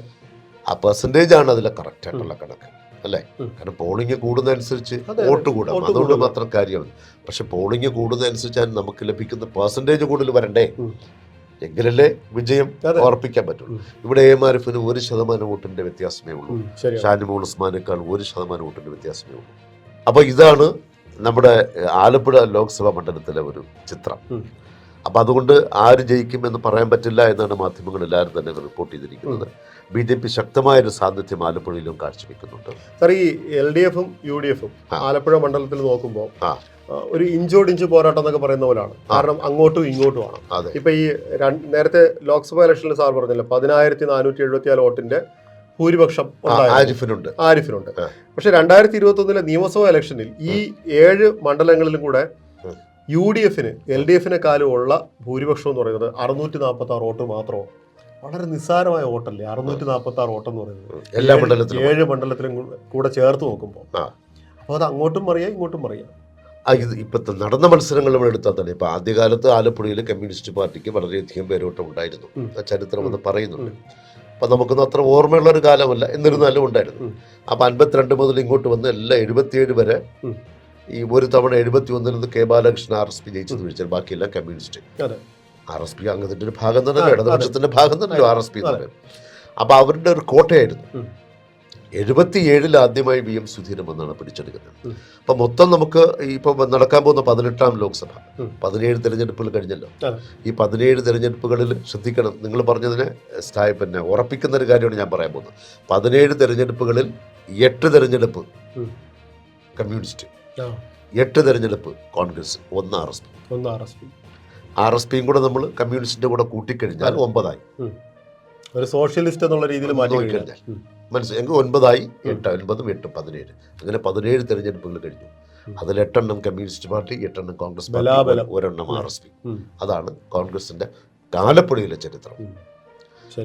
Speaker 1: ആ പെർസെന്റേജ് ആണ് അതിലെ കറക്റ്റ് ആയിട്ടുള്ള കണക്ക് അല്ലേ? കാരണം പോളിംഗ് കൂടുന്നതനുസരിച്ച്. വോട്ട് കൂടാം. അതുകൊണ്ട്. മാത്രം കാര്യമാണ്. പക്ഷെ പോളിംഗ് കൂടുന്നതനുസരിച്ചാണ് നമുക്ക് ലഭിക്കുന്ന പെർസെന്റേജ് കൂടുതൽ വരണ്ടേ. എങ്കിലല്ലേ വിജയം. ഉറപ്പിക്കാൻ പറ്റുള്ളൂ. ഇവിടെ എ എം ആരിഫിന് ഒരു ശതമാനം വോട്ടിന്റെ വ്യത്യാസമേ ഉള്ളൂ. ഷാനിമോൾ ഉസ്മാനേക്കാൾ ഒരു ശതമാനം വോട്ടിന്റെ വ്യത്യാസമേ ഉള്ളൂ. അപ്പോൾ ഇതാണ് നമ്മുടെ ആലപ്പുഴ ലോക്സഭാ മണ്ഡലത്തിലെ ഒരു ചിത്രം.
Speaker 2: അപ്പൊ
Speaker 1: അപ്പം അതുകൊണ്ട് ആര് ജയിക്കും എന്ന് പറയാൻ പറ്റില്ല എന്നാണ് മാധ്യമങ്ങൾ എല്ലാവരും തന്നെ റിപ്പോർട്ട് ചെയ്തിരിക്കുന്നത്. ബി ജെ പി ശക്തമായൊരു സാന്നിധ്യം ആലപ്പുഴയിലും കാഴ്ചവെക്കുന്നുണ്ട്.
Speaker 2: സാർ ഈ എൽ ഡി എഫും യു ഡി എഫും ആലപ്പുഴ മണ്ഡലത്തിൽ നോക്കുമ്പോൾ
Speaker 1: ആ
Speaker 2: ഇഞ്ചോട് ഇഞ്ച് പോരാട്ടം എന്നൊക്കെ പറയുന്ന പോലാണ്. കാരണം അങ്ങോട്ടും ഇങ്ങോട്ടും
Speaker 1: ആണ്.
Speaker 2: ഇപ്പൊ ഈ നേരത്തെ ലോക്സഭാ ഇലക്ഷനിൽ സാർ പറഞ്ഞല്ലോ പതിനായിരത്തി നാനൂറ്റി എഴുപത്തിനാല് വോട്ടിന്റെ ഭൂരിപക്ഷം
Speaker 1: ആരിഫിനുണ്ട്.
Speaker 2: ആരിഫിനുണ്ട്. പക്ഷെ രണ്ടായിരത്തി ഇരുപത്തി ഒന്നിലെ നിയമസഭാ ഇലക്ഷനിൽ ഈ ഏഴ് മണ്ഡലങ്ങളിലും കൂടെ. യു ഡി എഫിന് എൽ ഡി എഫിനെക്കാളും ഉള്ള ഭൂരിപക്ഷം എന്ന് പറയുന്നത് അറുന്നൂറ്റി നാൽപ്പത്തി ആറ് വോട്ട് മാത്രമാണ്. വളരെ നിസ്സാരമായ വോട്ടല്ലേ അറുന്നൂറ്റി നാൽപ്പത്തി ആറ് വോട്ടെന്ന് പറയുന്നത്?
Speaker 1: എല്ലാ മണ്ഡലത്തിലും.
Speaker 2: ഏഴ് മണ്ഡലത്തിലും കൂടെ ചേർത്ത് നോക്കുമ്പോൾ അപ്പോൾ അത് അങ്ങോട്ടും പറയാം ഇങ്ങോട്ടും പറയാം
Speaker 1: ഇത് ഇപ്പോഴത്തെ നടന്ന മത്സരങ്ങൾ നമ്മൾ എടുത്താൽ തന്നെ ഇപ്പൊ ആദ്യകാലത്ത് ആലപ്പുഴയിൽ കമ്മ്യൂണിസ്റ്റ് പാർട്ടിക്ക് വളരെയധികം പേരോട്ടം ഉണ്ടായിരുന്നു. ആ ചരിത്രം എന്ന് പറയുന്നുണ്ട്. അപ്പൊ നമുക്കൊന്നും അത്ര ഓർമ്മയുള്ള ഒരു കാലമല്ല. എന്നിരുന്നാലും ഉണ്ടായിരുന്നു. അപ്പൊ അൻപത്തിരണ്ട് മുതൽ ഇങ്ങോട്ട് വന്ന് എല്ലാ എഴുപത്തിയേഴ് വരെ ഈ ഒരു തവണ എഴുപത്തി ഒന്നിൽ നിന്ന് K Balakrishnan R S P ജയിച്ചത് വിളിച്ചാൽ ബാക്കിയെല്ലാം കമ്മ്യൂണിസ്റ്റ്. ആർ എസ് പി അംഗത്തിന്റെ ഒരു ഭാഗം തന്നെ ഇടതുപക്ഷത്തിന്റെ ഭാഗം തന്നെ ആർ എസ് പി എന്ന് അപ്പൊ അവരുടെ ഒരു കോട്ടയായിരുന്നു. എഴുപത്തിയേഴിൽ ആദ്യമായി വി എം സുധീരൻ വന്നാണ് പിടിച്ചെടുക്കുന്നത്. അപ്പൊ മൊത്തം നമുക്ക് ഇപ്പൊ നടക്കാൻ പോകുന്ന പതിനെട്ടാം ലോക്സഭ. പതിനേഴ് തെരഞ്ഞെടുപ്പുകൾ കഴിഞ്ഞല്ലോ. ഈ പതിനേഴ് തെരഞ്ഞെടുപ്പുകളിൽ ശ്രദ്ധിക്കണം. നിങ്ങൾ പറഞ്ഞതിനെ സ്ഥായി പിന്നെ ഉറപ്പിക്കുന്ന ഒരു കാര്യമാണ് ഞാൻ പറയാൻ പോകുന്നത്. പതിനേഴ് തെരഞ്ഞെടുപ്പുകളിൽ എട്ട് തെരഞ്ഞെടുപ്പ് കമ്മ്യൂണിസ്റ്റ് എട്ട് തെരഞ്ഞെടുപ്പ് കോൺഗ്രസ് ഒന്ന് ആർ എസ് പി.
Speaker 2: ഒന്ന് R S P.
Speaker 1: R S പിയും കൂടെ നമ്മൾ കമ്മ്യൂണിസ്റ്റിന്റെ കൂടെ കൂട്ടിക്കഴിഞ്ഞാൽ. ഒമ്പതായി.
Speaker 2: ഒരു സോഷ്യലിസ്റ്റ് എന്നുള്ള രീതിയിൽ മാറ്റി
Speaker 1: നോക്കിക്കഴിഞ്ഞാൽ.
Speaker 2: കഴിഞ്ഞാൽ. ഉം.
Speaker 1: മനസ്സിലായി എങ്കിൽ ഒൻപതായി എട്ട് ഒൻപതും എട്ടും പതിനേഴ്. അങ്ങനെ പതിനേഴ് തെരഞ്ഞെടുപ്പുകൾ കഴിഞ്ഞു. അതിൽ എട്ടെണ്ണം കമ്മ്യൂണിസ്റ്റ് പാർട്ടി എട്ടെണ്ണം കോൺഗ്രസ് പാർട്ടി ഒരെണ്ണം ആർ എസ് പി. അതാണ് കോൺഗ്രസിന്റെ കാലപ്പുഴയിലെ ചരിത്രം.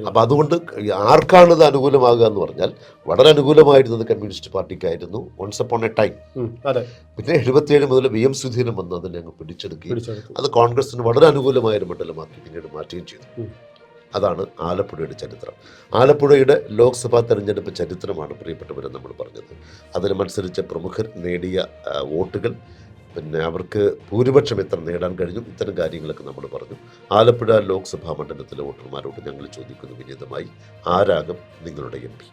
Speaker 1: അപ്പൊ അതുകൊണ്ട് ആർക്കാണ് ഇത് അനുകൂലമാകുക എന്ന് പറഞ്ഞാൽ വളരെ അനുകൂലമായിരുന്നത് കമ്മ്യൂണിസ്റ്റ് പാർട്ടിക്കായിരുന്നു വൺസ് അപ്പോൺ എ ടൈം പിന്നെ എഴുപത്തിയേഴ് മുതൽ വി എം സുധീരൻ വന്ന് അതിനെ അങ്ങ് പിടിച്ചെടുക്കുകയും അത് കോൺഗ്രസിന് വളരെ അനുകൂലമായ ഒരു മണ്ഡലമാക്കി പിന്നീട് മാറ്റുകയും ചെയ്തു. അതാണ് ആലപ്പുഴയുടെ ചരിത്രം. ആലപ്പുഴയുടെ ലോക്സഭാ തെരഞ്ഞെടുപ്പ് ചരിത്രമാണ് പ്രിയപ്പെട്ടവരെ നമ്മൾ പറഞ്ഞത്. അതിന് മത്സരിച്ച പ്രമുഖർ നേടിയ വോട്ടുകൾ പിന്നെ അവർക്ക് ഭൂരിപക്ഷം എത്ര നേടാൻ കഴിഞ്ഞു ഇത്തരം കാര്യങ്ങളൊക്കെ നമ്മൾ പറഞ്ഞു. ആലപ്പുഴ ലോക്സഭാ മണ്ഡലത്തിലെ വോട്ടർമാരോട് ഞങ്ങൾ ചോദിക്കുന്നു വിനീതമായി ആരാകും നിങ്ങളുടെ എം പി?